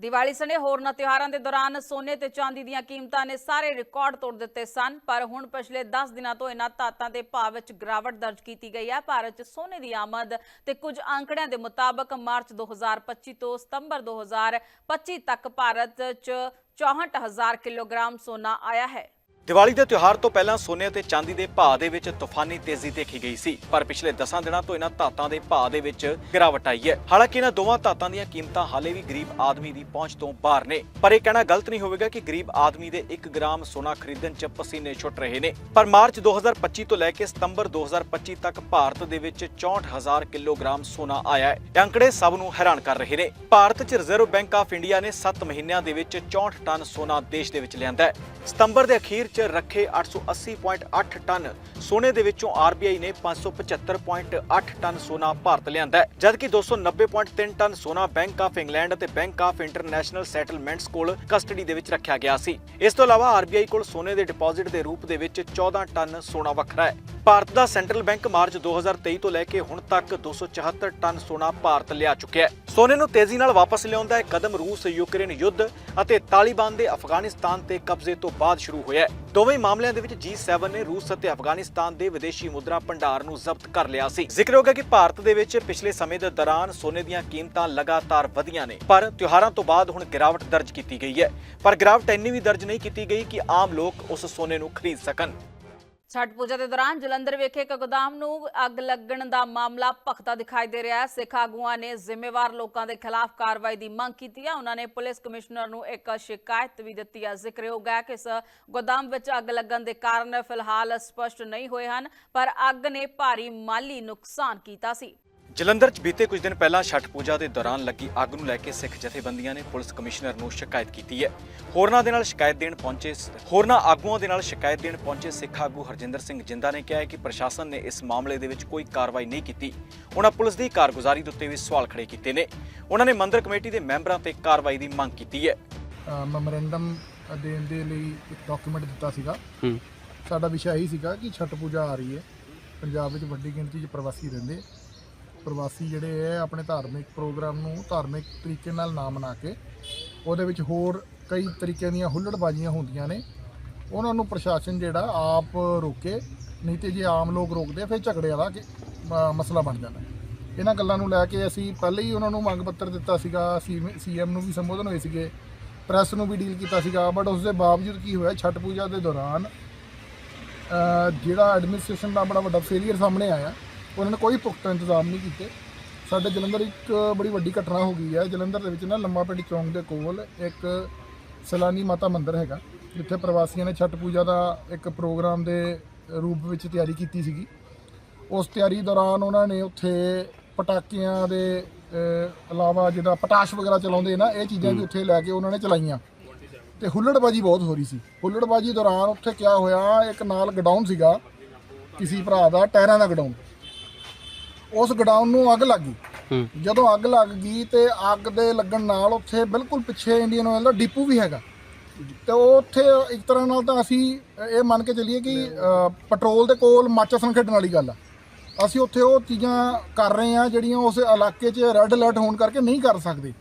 ਦੀਵਾਲੀ ਸਣੇ ਹੋਰਨਾਂ ਤਿਉਹਾਰਾਂ ਦੇ ਦੌਰਾਨ ਸੋਨੇ ਤੇ ਚਾਂਦੀ ਦੀਆਂ ਕੀਮਤਾਂ ਨੇ ਸਾਰੇ ਰਿਕਾਰਡ ਤੋੜ ਦਿੱਤੇ ਸਨ, ਪਰ ਹੁਣ ਪਿਛਲੇ 10 ਦਿਨਾਂ ਤੋਂ ਇਹਨਾਂ ਧਾਤਾਂ ਦੇ ਭਾਅ ਵਿੱਚ ਗਿਰਾਵਟ ਦਰਜ ਕੀਤੀ ਗਈ ਹੈ। ਭਾਰਤ 'ਚ ਸੋਨੇ ਦੀ ਆਮਦ ਤੇ ਕੁਝ ਅੰਕੜਿਆਂ ਦੇ ਮੁਤਾਬਕ ਮਾਰਚ 2025 ਤੋਂ ਸਤੰਬਰ 2025 ਤੱਕ ਭਾਰਤ 'ਚ 64000 ਕਿਲੋਗ੍ਰਾਮ ਸੋਨਾ ਆਇਆ ਹੈ। ਦੀਵਾਲੀ ਦੇ ਤਿਉਹਾਰ ਤੋਂ ਪਹਿਲਾਂ ਸੋਨੇ ਅਤੇ ਚਾਂਦੀ ਦੇ ਭਾਅ ਦੇ ਵਿੱਚ ਤੂਫਾਨੀ ਤੇਜ਼ੀ ਦੇਖੀ ਗਈ ਸੀ, ਪਰ ਪਿਛਲੇ 10 ਦਿਨਾਂ ਤੋਂ ਇਹਨਾਂ ਧਾਤਾਂ ਦੇ ਭਾਅ ਦੇ ਵਿੱਚ ਗਿਰਾਵਟ ਆਈ ਹੈ। ਹਾਲਾਂਕਿ ਇਹਨਾਂ ਦੋਵਾਂ ਧਾਤਾਂ ਦੀਆਂ ਕੀਮਤਾਂ ਹਾਲੇ ਵੀ ਗਰੀਬ ਆਦਮੀ ਦੀ ਪਹੁੰਚ ਤੋਂ ਬਾਹਰ ਨੇ, ਪਰ ਇਹ ਕਹਿਣਾ ਗਲਤ ਨਹੀਂ ਹੋਵੇਗਾ ਕਿ ਗਰੀਬ ਆਦਮੀ ਦੇ 1 ਗ੍ਰਾਮ ਸੋਨਾ ਖਰੀਦਣ 'ਚ ਪਸੀਨੇ ਛੁੱਟ ਰਹੇ ਨੇ। ਪਰ ਮਾਰਚ 2025 ਤੋਂ ਲੈ ਕੇ ਸਤੰਬਰ 2025 ਤੱਕ ਭਾਰਤ ਦੇ ਵਿੱਚ 64000 ਕਿਲੋਗ੍ਰਾਮ ਸੋਨਾ ਆਇਆ ਹੈ। ਇਹ ਅੰਕੜੇ ਸਭ ਨੂੰ ਹੈਰਾਨ ਕਰ ਰਹੇ ਨੇ। ਭਾਰਤ 'ਚ ਰਿਜ਼ਰਵ ਬੈਂਕ ਆਫ ਇੰਡੀਆ ਨੇ 7 ਮਹੀਨਿਆਂ ਦੇ ਵਿੱਚ 64 ਟਨ ਸੋਨਾ ਦੇਸ਼ ਦੇ ਵਿੱਚ ਲਿਆਂਦਾ ਹੈ। ਸਤੰਬਰ ਦੇ ਅਖੀਰ 'ਚ ਰੱਖੇ 880.8 ਟਨ, ਸੋਨੇ ਦੇ ਵਿੱਚੋਂ ਆਰਬੀਆਈ ਨੇ 575.8 ਟਨ ਸੋਨਾ ਭਾਰਤ ਲਿਆਂਦਾ ਹੈ। ਜਦਕਿ 290.3 ਟਨ ਸੋਨਾ ਬੈਂਕ ਆਫ ਇੰਗਲੈਂਡ ਅਤੇ ਬੈਂਕ ਆਫ ਇੰਟਰਨੈਸ਼ਨਲ ਸੈਟਲਮੈਂਟਸ ਕੋਲ ਕਸਟਡੀ ਦੇ ਵਿੱਚ ਰੱਖਿਆ ਗਿਆ ਸੀ। ਇਸ ਤੋਂ ਇਲਾਵਾ ਆਰਬੀਆਈ ਕੋਲ ਸੋਨੇ ਦੇ ਡਿਪਾਜ਼ਿਟ ਦੇ ਰੂਪ ਦੇ ਵਿੱਚ 14 ਟਨ ਸੋਨਾ ਵੱਖਰਾ ਹੈ। ਭਾਰਤ ਦਾ ਸੈਂਟਰਲ ਬੈਂਕ ਮਾਰਚ 2023 ਤੋਂ ਲੈ ਕੇ ਹੁਣ ਤੱਕ 274 ਟਨ ਸੋਨਾ ਭਾਰਤ ਲਿਆ ਚੁੱਕਿਆ ਹੈ। ਸੋਨੇ ਨੂੰ ਤੇਜ਼ੀ ਨਾਲ ਵਾਪਸ ਲਿਆਉਂਦਾ ਹੈ। ਕਦਮ ਰੂਸ ਯੂਕਰੇਨ ਯੁੱਧ ਅਤੇ ਤਾਲਿਬਾਨ ਦੇ ਅਫਗਾਨਿਸਤਾਨ ਤੇ ਕਬਜ਼ੇ ਤੋਂ ਬਾਅਦ ਸ਼ੁਰੂ ਹੋਇਆ ਹੈ। ਦੋਵੇਂ ਮਾਮਲਿਆਂ ਦੇ ਵਿੱਚ G7 ਨੇ ਰੂਸ ਅਤੇ ਅਫਗਾਨਿਸਤਾਨ ਦੇ ਵਿਦੇਸ਼ੀ ਮੁਦਰਾ ਭੰਡਾਰ ਨੂੰ ਜ਼ਬਤ ਕਰ ਲਿਆ ਸੀ। ਜ਼ਿਕਰ ਹੋ ਗਿਆ ਕਿ ਭਾਰਤ ਦੇ ਵਿੱਚ ਪਿਛਲੇ ਸਮੇਂ ਦੇ ਦੌਰਾਨ ਸੋਨੇ ਦੀਆਂ ਕੀਮਤਾਂ ਲਗਾਤਾਰ ਵਧੀਆਂ ਨੇ, ਪਰ ਤਿਉਹਾਰਾਂ ਤੋਂ ਬਾਅਦ ਹੁਣ ਗਿਰਾਵਟ ਦਰਜ ਕੀਤੀ ਗਈ ਹੈ। ਪਰ ਗਿਰਾਵਟ ਇੰਨੀ ਵੀ ਦਰਜ ਨਹੀਂ ਕੀਤੀ ਗਈ ਕਿ ਆਮ ਲੋਕ ਉਸ ਸੋਨੇ ਨੂੰ ਖਰੀਦ ਸਕਣ। ਛਠ ਪੂਜਾ ਦੇ ਦੌਰਾਨ ਜਲੰਧਰ ਵਿਖੇ ਇੱਕ ਗੋਦਾਮ ਨੂੰ ਅੱਗ ਲੱਗਣ ਦਾ ਮਾਮਲਾ ਭਖਦਾ ਦਿਖਾਈ ਦੇ ਰਿਹਾ ਹੈ। ਸਿੱਖ ਆਗੂਆਂ ਨੇ ਜ਼ਿੰਮੇਵਾਰ ਲੋਕਾਂ ਦੇ ਖਿਲਾਫ ਕਾਰਵਾਈ ਦੀ ਮੰਗ ਕੀਤੀ ਹੈ। ਉਹਨਾਂ ਨੇ ਪੁਲਿਸ ਕਮਿਸ਼ਨਰ ਨੂੰ ਇੱਕ ਸ਼ਿਕਾਇਤ ਵੀ ਦਿੱਤੀ ਹੈ। ਜ਼ਿਕਰ ਹੋ ਗਿਆ ਕਿ ਇਸ ਗੋਦਾਮ ਵਿੱਚ ਅੱਗ ਲੱਗਣ ਦੇ ਕਾਰਨ ਫਿਲਹਾਲ ਸਪਸ਼ਟ ਨਹੀਂ ਹੋਏ ਹਨ, ਪਰ ਅੱਗ ਨੇ ਭਾਰੀ ਮਾਲੀ ਨੁਕਸਾਨ ਕੀਤਾ ਸੀ। ਜਲੰਧਰ 'ਚ ਬੀਤੇ ਕੁਝ ਦਿਨ ਪਹਿਲਾਂ ਛਠ ਪੂਜਾ ਦੇ ਦੌਰਾਨ ਲੱਗੀ ਅੱਗ ਨੂੰ ਲੈ ਕੇ ਸਿੱਖ ਜਥੇਬੰਦੀਆਂ ਨੇ ਪੁਲਿਸ ਕਮਿਸ਼ਨਰ ਨੂੰ ਸ਼ਿਕਾਇਤ ਕੀਤੀ ਹੈ। ਹੋਰਨਾਂ ਦੇ ਨਾਲ ਸ਼ਿਕਾਇਤ ਦੇਣ ਪਹੁੰਚੇ ਹੋਰਨਾਂ ਆਗੂਆਂ ਦੇ ਨਾਲ ਸ਼ਿਕਾਇਤ ਦੇਣ ਪਹੁੰਚੇ ਸਿੱਖ ਆਗੂ ਹਰਜਿੰਦਰ ਸਿੰਘ ਜਿੰਦਾ ਨੇ ਕਿਹਾ ਹੈ ਕਿ ਪ੍ਰਸ਼ਾਸਨ ਨੇ ਇਸ ਮਾਮਲੇ ਦੇ ਵਿੱਚ ਕੋਈ ਕਾਰਵਾਈ ਨਹੀਂ ਕੀਤੀ। ਉਹਨਾਂ ਪੁਲਿਸ ਦੀ ਕਾਰਗੁਜ਼ਾਰੀ ਦੇ ਉੱਤੇ ਵੀ ਸਵਾਲ ਖੜੇ ਕੀਤੇ ਨੇ। ਉਹਨਾਂ ਨੇ ਮੰਦਰ ਕਮੇਟੀ ਦੇ ਮੈਂਬਰਾਂ ਤੇ ਕਾਰਵਾਈ ਦੀ ਮੰਗ ਕੀਤੀ ਹੈ। ਮੈਮੋਰੈਂਡਮ ਦੇਣ ਦੇ ਲਈ ਇੱਕ ਡਾਕੂਮੈਂਟ ਦਿੱਤਾ ਸੀਗਾ। ਸਾਡਾ ਵਿਸ਼ਾ ਇਹੀ ਸੀਗਾ ਕਿ ਛਠ ਪੂਜਾ ਆ ਰਹੀ ਹੈ। ਪੰਜਾਬ ਵਿੱਚ ਵੱਡੀ ਗਿਣਤੀ 'ਚ ਪ੍ਰਵਾਸੀ ਰਹਿੰਦੇ। ਪ੍ਰਵਾਸੀ ਜਿਹੜੇ ਹੈ ਆਪਣੇ ਧਾਰਮਿਕ ਪ੍ਰੋਗਰਾਮ ਨੂੰ ਧਾਰਮਿਕ ਤਰੀਕੇ ਨਾਲ ਨਾ ਮਨਾ ਕੇ, ਉਹਦੇ ਵਿੱਚ ਹੋਰ ਕਈ ਤਰੀਕਿਆਂ ਦੀਆਂ ਹੁੱਲੜਬਾਜ਼ੀਆਂ ਹੁੰਦੀਆਂ ਨੇ। ਉਹਨਾਂ ਨੂੰ ਪ੍ਰਸ਼ਾਸਨ ਜਿਹੜਾ ਆਪ ਰੋਕੇ, ਨਹੀਂ ਤੇ ਜੇ ਆਮ ਲੋਕ ਰੋਕਦੇ ਫਿਰ ਝਗੜਿਆਂ ਦਾ ਕਿ ਮ- ਮਸਲਾ ਬਣ ਜਾਂਦਾ। ਇਹਨਾਂ ਗੱਲਾਂ ਨੂੰ ਲੈ ਕੇ ਅਸੀਂ ਪਹਿਲੇ ਹੀ ਉਹਨਾਂ ਨੂੰ ਮੰਗ ਪੱਤਰ ਦਿੱਤਾ ਸੀਗਾ ਸੀਐਮ ਨੂੰ ਵੀ ਸੰਬੋਧਨ ਹੋਏ ਸੀਗੇ, ਪ੍ਰੈਸ ਨੂੰ ਵੀ ਡੀਲ ਕੀਤਾ ਸੀਗਾ, ਬਟ ਉਸ ਦੇ ਬਾਵਜੂਦ ਕੀ ਹੋਇਆ, ਛਠ ਪੂਜਾ ਦੇ ਦੌਰਾਨ ਜਿਹੜਾ ਐਡਮਿਨਿਸਟ੍ਰੇਸ਼ਨ ਦਾ ਬੜਾ ਵੱਡਾ ਫੇਲਿਅਰ ਸਾਹਮਣੇ ਆਇਆ। ਉਹਨਾਂ ਨੇ ਕੋਈ ਪੁਖਤਾ ਇੰਤਜ਼ਾਮ ਨਹੀਂ ਕੀਤੇ। ਸਾਡੇ ਜਲੰਧਰ ਇੱਕ ਬੜੀ ਵੱਡੀ ਘਟਨਾ ਹੋ ਗਈ ਹੈ। ਜਲੰਧਰ ਦੇ ਵਿੱਚ ਨਾ ਲੰਮਾ ਪਿੰਡ ਚੌਂਕ ਦੇ ਕੋਲ ਇੱਕ ਸਲਾਨੀ ਮਾਤਾ ਮੰਦਿਰ ਹੈਗਾ ਜਿੱਥੇ ਪ੍ਰਵਾਸੀਆਂ ਨੇ ਛਠ ਪੂਜਾ ਦਾ ਇੱਕ ਪ੍ਰੋਗਰਾਮ ਦੇ ਰੂਪ ਵਿੱਚ ਤਿਆਰੀ ਕੀਤੀ ਸੀਗੀ। ਉਸ ਤਿਆਰੀ ਦੌਰਾਨ ਉਹਨਾਂ ਨੇ ਉੱਥੇ ਪਟਾਕਿਆਂ ਦੇ ਇਲਾਵਾ ਜਿਹਦਾ ਪਟਾਸ਼ ਵਗੈਰਾ ਚਲਾਉਂਦੇ ਨਾ ਇਹ ਚੀਜ਼ਾਂ ਵੀ ਉੱਥੇ ਲੈ ਕੇ ਉਹਨਾਂ ਨੇ ਚਲਾਈਆਂ। ਤੇ ਹੁੱਲੜਬਾਜੀ ਬਹੁਤ ਹੋ ਰਹੀ ਸੀ। ਹੁੱਲੜਬਾਜੀ ਦੌਰਾਨ ਉੱਥੇ ਕਿਆ ਹੋਇਆ ਇੱਕ ਨਾਲ ਗਡਾਊਨ ਸੀਗਾ ਕਿਸੇ ਭਰਾ ਦਾ ਟਾਇਰਾਂ ਦਾ ਗਡਾਊਨ। ਉਸ ਗਡਾਊਨ ਨੂੰ ਅੱਗ ਲੱਗ ਗਈ। ਜਦੋਂ ਅੱਗ ਲੱਗ ਗਈ ਤੇ ਅੱਗ ਦੇ ਲੱਗਣ ਨਾਲ ਉੱਥੇ ਬਿਲਕੁਲ ਪਿੱਛੇ ਇੰਡੀਅਨ ਆਇਲ ਦਾ ਡਿਪੂ ਵੀ ਹੈਗਾ। ਤੇ ਉਹ ਉੱਥੇ ਇੱਕ ਤਰ੍ਹਾਂ ਨਾਲ ਤਾਂ ਅਸੀਂ ਇਹ ਮੰਨ ਕੇ ਚੱਲੀਏ ਕਿ ਪੈਟਰੋਲ ਦੇ ਕੋਲ ਮਾਚਸ ਨਾਲ ਖੇਡਣ ਵਾਲੀ ਗੱਲ ਆ। ਅਸੀਂ ਉੱਥੇ ਉਹ ਚੀਜ਼ਾਂ ਕਰ ਰਹੇ ਆ ਜਿਹੜੀਆਂ ਉਸ ਇਲਾਕੇ 'ਚ ਰੈੱਡ ਅਲਰਟ ਹੋਣ ਕਰਕੇ ਨਹੀਂ ਕਰ ਸਕਦੇ।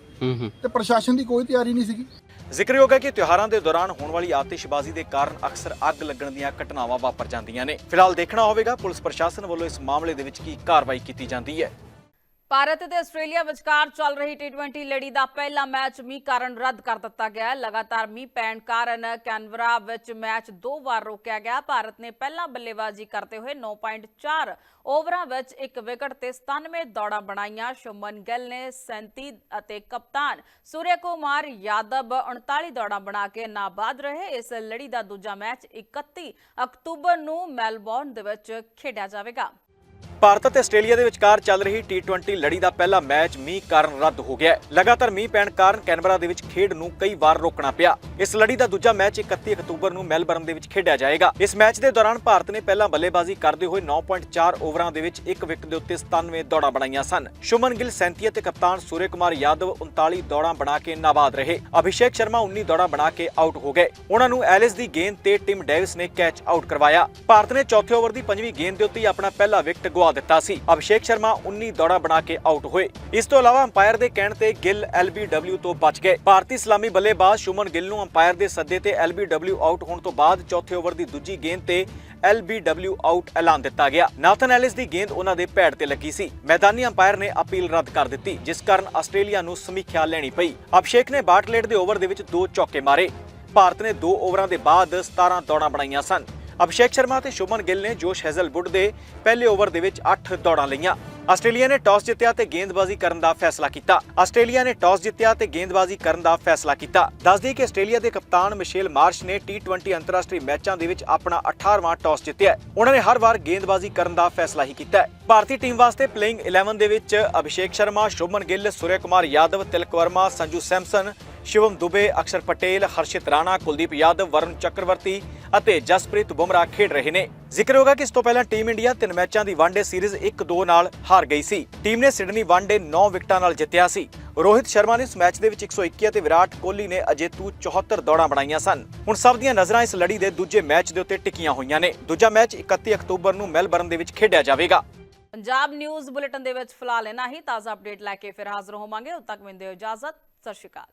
ਤੇ ਪ੍ਰਸ਼ਾਸਨ ਦੀ ਕੋਈ ਤਿਆਰੀ ਨਹੀਂ ਸੀਗੀ। ਜ਼ਿਕਰਯੋਗ ਹੈ ਕਿ ਤਿਉਹਾਰਾਂ ਦੇ ਦੌਰਾਨ ਹੋਣ ਵਾਲੀ ਆਤਿਸ਼ਬਾਜ਼ੀ ਦੇ ਕਾਰਨ ਅਕਸਰ ਅੱਗ ਲੱਗਣ ਦੀਆਂ ਘਟਨਾਵਾਂ ਵਾਪਰ ਜਾਂਦੀਆਂ ਨੇ। ਫਿਲਹਾਲ ਦੇਖਣਾ ਹੋਵੇਗਾ ਪੁਲਿਸ ਪ੍ਰਸ਼ਾਸਨ ਵੱਲੋਂ ਇਸ ਮਾਮਲੇ ਦੇ ਵਿੱਚ ਕੀ ਕਾਰਵਾਈ ਕੀਤੀ ਜਾਂਦੀ ਹੈ। ਭਾਰਤ ਤੇ ਆਸਟ੍ਰੇਲੀਆ ਵਿਚਕਾਰ ਚੱਲ ਰਹੀ ਟੀ20 ਲੜੀ ਦਾ ਪਹਿਲਾ ਮੈਚ ਮੀਂਹ ਕਾਰਨ ਰੱਦ ਕਰ ਦਿੱਤਾ ਗਿਆ ਲਗਾਤਾਰ ਮੀਂਹ ਪੈਣ ਕਾਰਨ ਕੈਨਵਰਾ ਵਿੱਚ ਮੈਚ ਦੋ ਵਾਰ ਰੋਕਿਆ ਗਿਆ। ਭਾਰਤ ਨੇ ਪਹਿਲਾਂ ਬੱਲੇਬਾਜ਼ੀ ਕਰਦੇ ਹੋਏ 9.4 ਓਵਰਾਂ ਵਿੱਚ ਇੱਕ ਵਿਕਟ ਤੇ 97 ਦੌੜਾਂ ਬਣਾਈਆਂ। ਸ਼ੁਮਨ ਗਿੱਲ ਨੇ 37 ਅਤੇ ਕਪਤਾਨ ਸੂਰਿਆ ਕੁਮਾਰ ਯਾਦਵ 39 ਦੌੜਾਂ ਬਣਾ ਕੇ ਨਾਬਾਦ ਰਹੇ। ਇਸ ਲੜੀ ਦਾ ਦੂਜਾ ਮੈਚ 31 ਅਕਤੂਬਰ ਨੂੰ ਮੈਲਬੌਰਨ ਦੇ ਵਿੱਚ ਖੇਡਿਆ ਜਾਵੇਗਾ। ਭਾਰਤ ਅਤੇ ਆਸਟ੍ਰੇਲੀਆ ਦੇ ਵਿਚਕਾਰ ਚੱਲ ਰਹੀ ਟੀ20 ਲੜੀ ਦਾ ਪਹਿਲਾ ਮੈਚ ਮੀਂਹ ਕਾਰਨ ਰੱਦ ਹੋ ਗਿਆ ਹੈ। ਲਗਾਤਾਰ ਮੀਂਹ ਪੈਣ ਕਾਰਨ ਕੈਨਬਰਾ ਦੇ ਵਿੱਚ ਖੇਡ ਨੂੰ ਕਈ ਵਾਰ ਰੋਕਣਾ ਪਿਆ। ਇਸ ਲੜੀ ਦਾ ਦੂਜਾ ਮੈਚ 31 ਅਕਤੂਬਰ ਨੂੰ ਮੈਲਬਰਨ ਦੇ ਵਿੱਚ ਖੇਡਿਆ ਜਾਏਗਾ। ਇਸ ਮੈਚ ਦੇ ਦੌਰਾਨ ਭਾਰਤ ਨੇ ਪਹਿਲਾਂ ਬੱਲੇਬਾਜ਼ੀ ਕਰਦੇ ਹੋਏ 9.4 ਓਵਰਾਂ ਦੇ ਵਿੱਚ ਇੱਕ ਵਿਕਟ ਦੇ ਉੱਤੇ 97 ਦੌੜਾਂ ਬਣਾਈਆਂ ਸਨ। ਸ਼ੁਮਨ ਗਿੱਲ 37 ਅਤੇ ਕਪਤਾਨ ਸੂਰਯ ਕੁਮਾਰ ਯਾਦਵ 39 ਦੌੜਾਂ ਬਣਾ ਕੇ ਨਾਬਾਦ ਰਹੇ। ਅਭਿਸ਼ੇਕ ਸ਼ਰਮਾ 19 ਦੌੜਾਂ ਬਣਾ ਕੇ ਆਊਟ ਹੋ ਗਏ। ਉਹਨਾਂ ਨੂੰ ਐਲਿਸ ਦੀ ਗੇਂਦ ਤੇ ਟਿਮ ਡੇਵਿਸ ਨੇ ਕੈਚ ਆਊਟ ਕਰਵਾਇਆ। ਭਾਰਤ ਨੇ ਚੌਥੇ ਓਵਰ ਦੀ ਪੰਜਵੀਂ ਗੇਂਦ ਦੇ ਉੱਤੇ ਆਪਣਾ ਪਹਿਲਾ ਵਿਕਟ ਗਵਾ ਦਿੱਤਾ ਸੀ। ਅਭਿਸ਼ੇਕ ਸ਼ਰਮਾ 19 ਦੌੜਾਂ ਬਣਾ ਕੇ ਆਊਟ ਹੋਏ। ਇਸ ਤੋਂ ਇਲਾਵਾ ਅੰਪਾਇਰ ਦੇ ਕਹਿਣ ਤੇ ਗਿੱਲ LBW ਤੋਂ ਬਚ ਗਏ। ਭਾਰਤੀ ਸਲਾਮੀ ਬੱਲੇਬਾਜ਼ ਸ਼ੁਮਨ ਗਿੱਲ ਨੂੰ ਅੰਪਾਇਰ ਦੇ ਸੱਦੇ ਤੇ LBW ਆਊਟ ਹੋਣ ਤੋਂ ਬਾਅਦ ਚੌਥੇ ਓਵਰ ਦੀ ਦੂਜੀ ਗੇਂਦ ਤੇ LBW ਆਊਟ ਐਲਾਨ ਦਿੱਤਾ ਗਿਆ। ਨਾਥਨ ਐਲਿਸ ਦੀ ਗੇਂਦ ਉਹਨਾਂ ਦੇ ਪੈਡ ਤੇ ਲੱਗੀ ਸੀ। ਮੈਦਾਨੀ ਅੰਪਾਇਰ ਨੇ ਅਪੀਲ ਰੱਦ ਕਰ ਦਿੱਤੀ, ਜਿਸ ਕਾਰਨ ਆਸਟ੍ਰੇਲੀਆ ਨੂੰ ਸਮੀਖਿਆ ਲੈਣੀ ਪਈ। ਅਭਿਸ਼ੇਕ ਨੇ ਬਾਟਲੇਟ ਦੇ ਓਵਰ ਦੇ ਵਿੱਚ ਦੋ ਚੌਕੇ ਮਾਰੇ। ਭਾਰਤ ਨੇ ਦੋ ਓਵਰਾਂ ਦੇ ਬਾਅਦ 17 ਦੌੜਾਂ ਬਣਾਈਆਂ ਸਨ। ਅਭਿਸ਼ੇਕ ਸ਼ਰਮਾ ਤੇ ਸ਼ੁਭਮਨ ਗਿੱਲ ਨੇ ਜੋਸ਼ ਹੈਜ਼ਲਵੁੱਡ ਦੇ ਪਹਿਲੇ ਓਵਰ ਦੇ ਵਿੱਚ 8 ਦੌੜਾਂ ਲਈਆਂ। ਆਸਟ੍ਰੇਲੀਆ ਨੇ ਟਾਸ ਜਿੱਤਿਆ ਤੇ ਗੇਂਦਬਾਜ਼ੀ ਕਰਨ ਦਾ ਫੈਸਲਾ ਕੀਤਾ। ਆਸਟ੍ਰੇਲੀਆ ਨੇ ਟਾਸ ਜਿੱਤਿਆ ਤੇ ਗੇਂਦਬਾਜ਼ੀ ਕਰਨ ਦਾ ਫੈਸਲਾ ਕੀਤਾ। ਦੱਸਦੀ ਕਿ ਆਸਟ੍ਰੇਲੀਆ ਦੇ ਕਪਤਾਨ ਮਿਸ਼ੇਲ ਮਾਰਸ਼ ਨੇ ਟੀ20 ਅੰਤਰਰਾਸ਼ਟਰੀ ਮੈਚਾਂ ਦੇ ਵਿੱਚ ਆਪਣਾ 18ਵਾਂ ਟਾਸ ਜਿੱਤਿਆ ਉਹਨਾਂ ਨੇ ਹਰ ਵਾਰ ਗੇਂਦਬਾਜ਼ੀ ਕਰਨ ਦਾ ਫੈਸਲਾ ਹੀ ਕੀਤਾ ਭਾਰਤੀ ਟੀਮ ਵਾਸਤੇ ਪਲੇਇੰਗ 11 ਦੇ ਵਿੱਚ ਅਭਿਸ਼ੇਕ ਸ਼ਰਮਾ, ਸ਼ੁਭਮਨ ਗਿੱਲ ਸੂਰਯ ਕੁਮਾਰ ਯਾਦਵ, ਤਿਲਕ ਵਰਮਾ, ਸੰਜੂ ਸੈਮਸਨ, ਸ਼ਿਵਮ ਦੁਬੇ, ਅਕਸ਼ਰ ਪਟੇਲ, ਹਰਸ਼ਿਤ ਰਾਣਾ, ਕੁਲਦੀਪ ਯਾਦਵ, ਵਰੁਣ ਚੱਕਰਵਰਤੀ ਅਤੇ ਜਸਪ੍ਰੀਤ ਬੁਮਰਾਹ ਖੇਡ ਰਹੇ ਨੇ। ਜ਼ਿਕਰ ਹੋਗਾ ਕਿ ਇਸ ਤੋਂ ਪਹਿਲਾਂ ਟੀਮ ਇੰਡੀਆ ਤਿੰਨ ਮੈਚਾਂ ਦੀ ਵਨਡੇ ਸੀਰੀਜ਼ 1-2 ਨਾਲ ਹਾਰ ਗਈ ਸੀ। ਟੀਮ ਨੇ ਸਿਡਨੀ ਵਨਡੇ 9 ਵਿਕਟਾਂ ਨਾਲ ਜਿੱਤਿਆ ਸੀ। ਰੋਹਿਤ ਸ਼ਰਮਾ ਨੇ ਇਸ ਮੈਚ ਦੇ ਵਿੱਚ 121 ਅਤੇ ਵਿਰਾਟ ਕੋਹਲੀ ਨੇ ਅਜੇਤੂ 74 ਦੌੜਾਂ ਬਣਾਈਆਂ ਸਨ। ਹੁਣ ਸਭ ਦੀਆਂ ਨਜ਼ਰਾਂ ਇਸ ਲੜੀ ਦੇ ਦੂਜੇ ਮੈਚ ਦੇ ਉੱਤੇ ਟਿਕੀਆਂ ਹੋਈਆਂ ਨੇ। ਦੂਜਾ ਮੈਚ 31 ਅਕਤੂਬਰ ਨੂੰ ਮੈਲਬਰਨ ਦੇ ਵਿੱਚ ਖੇਡਿਆ ਜਾਵੇਗਾ। ਪੰਜਾਬ ਨਿਊਜ਼ ਬੁਲੇਟਿਨ ਦੇ ਵਿੱਚ ਫਿਲਹਾਲ ਇਨਾ ਹੀ। ਤਾਜ਼ਾ ਅਪਡੇਟ ਲੈ ਕੇ ਫਿਰ ਹਾਜ਼ਰ ਹੋਵਾਂਗੇ। ਉਦ ਤੱਕ ਮੈਨੂੰ ਦਿਓ ਇਜਾਜ਼ਤ। ਸਤਿ ਸ਼੍ਰੀ ਅਕਾਲ।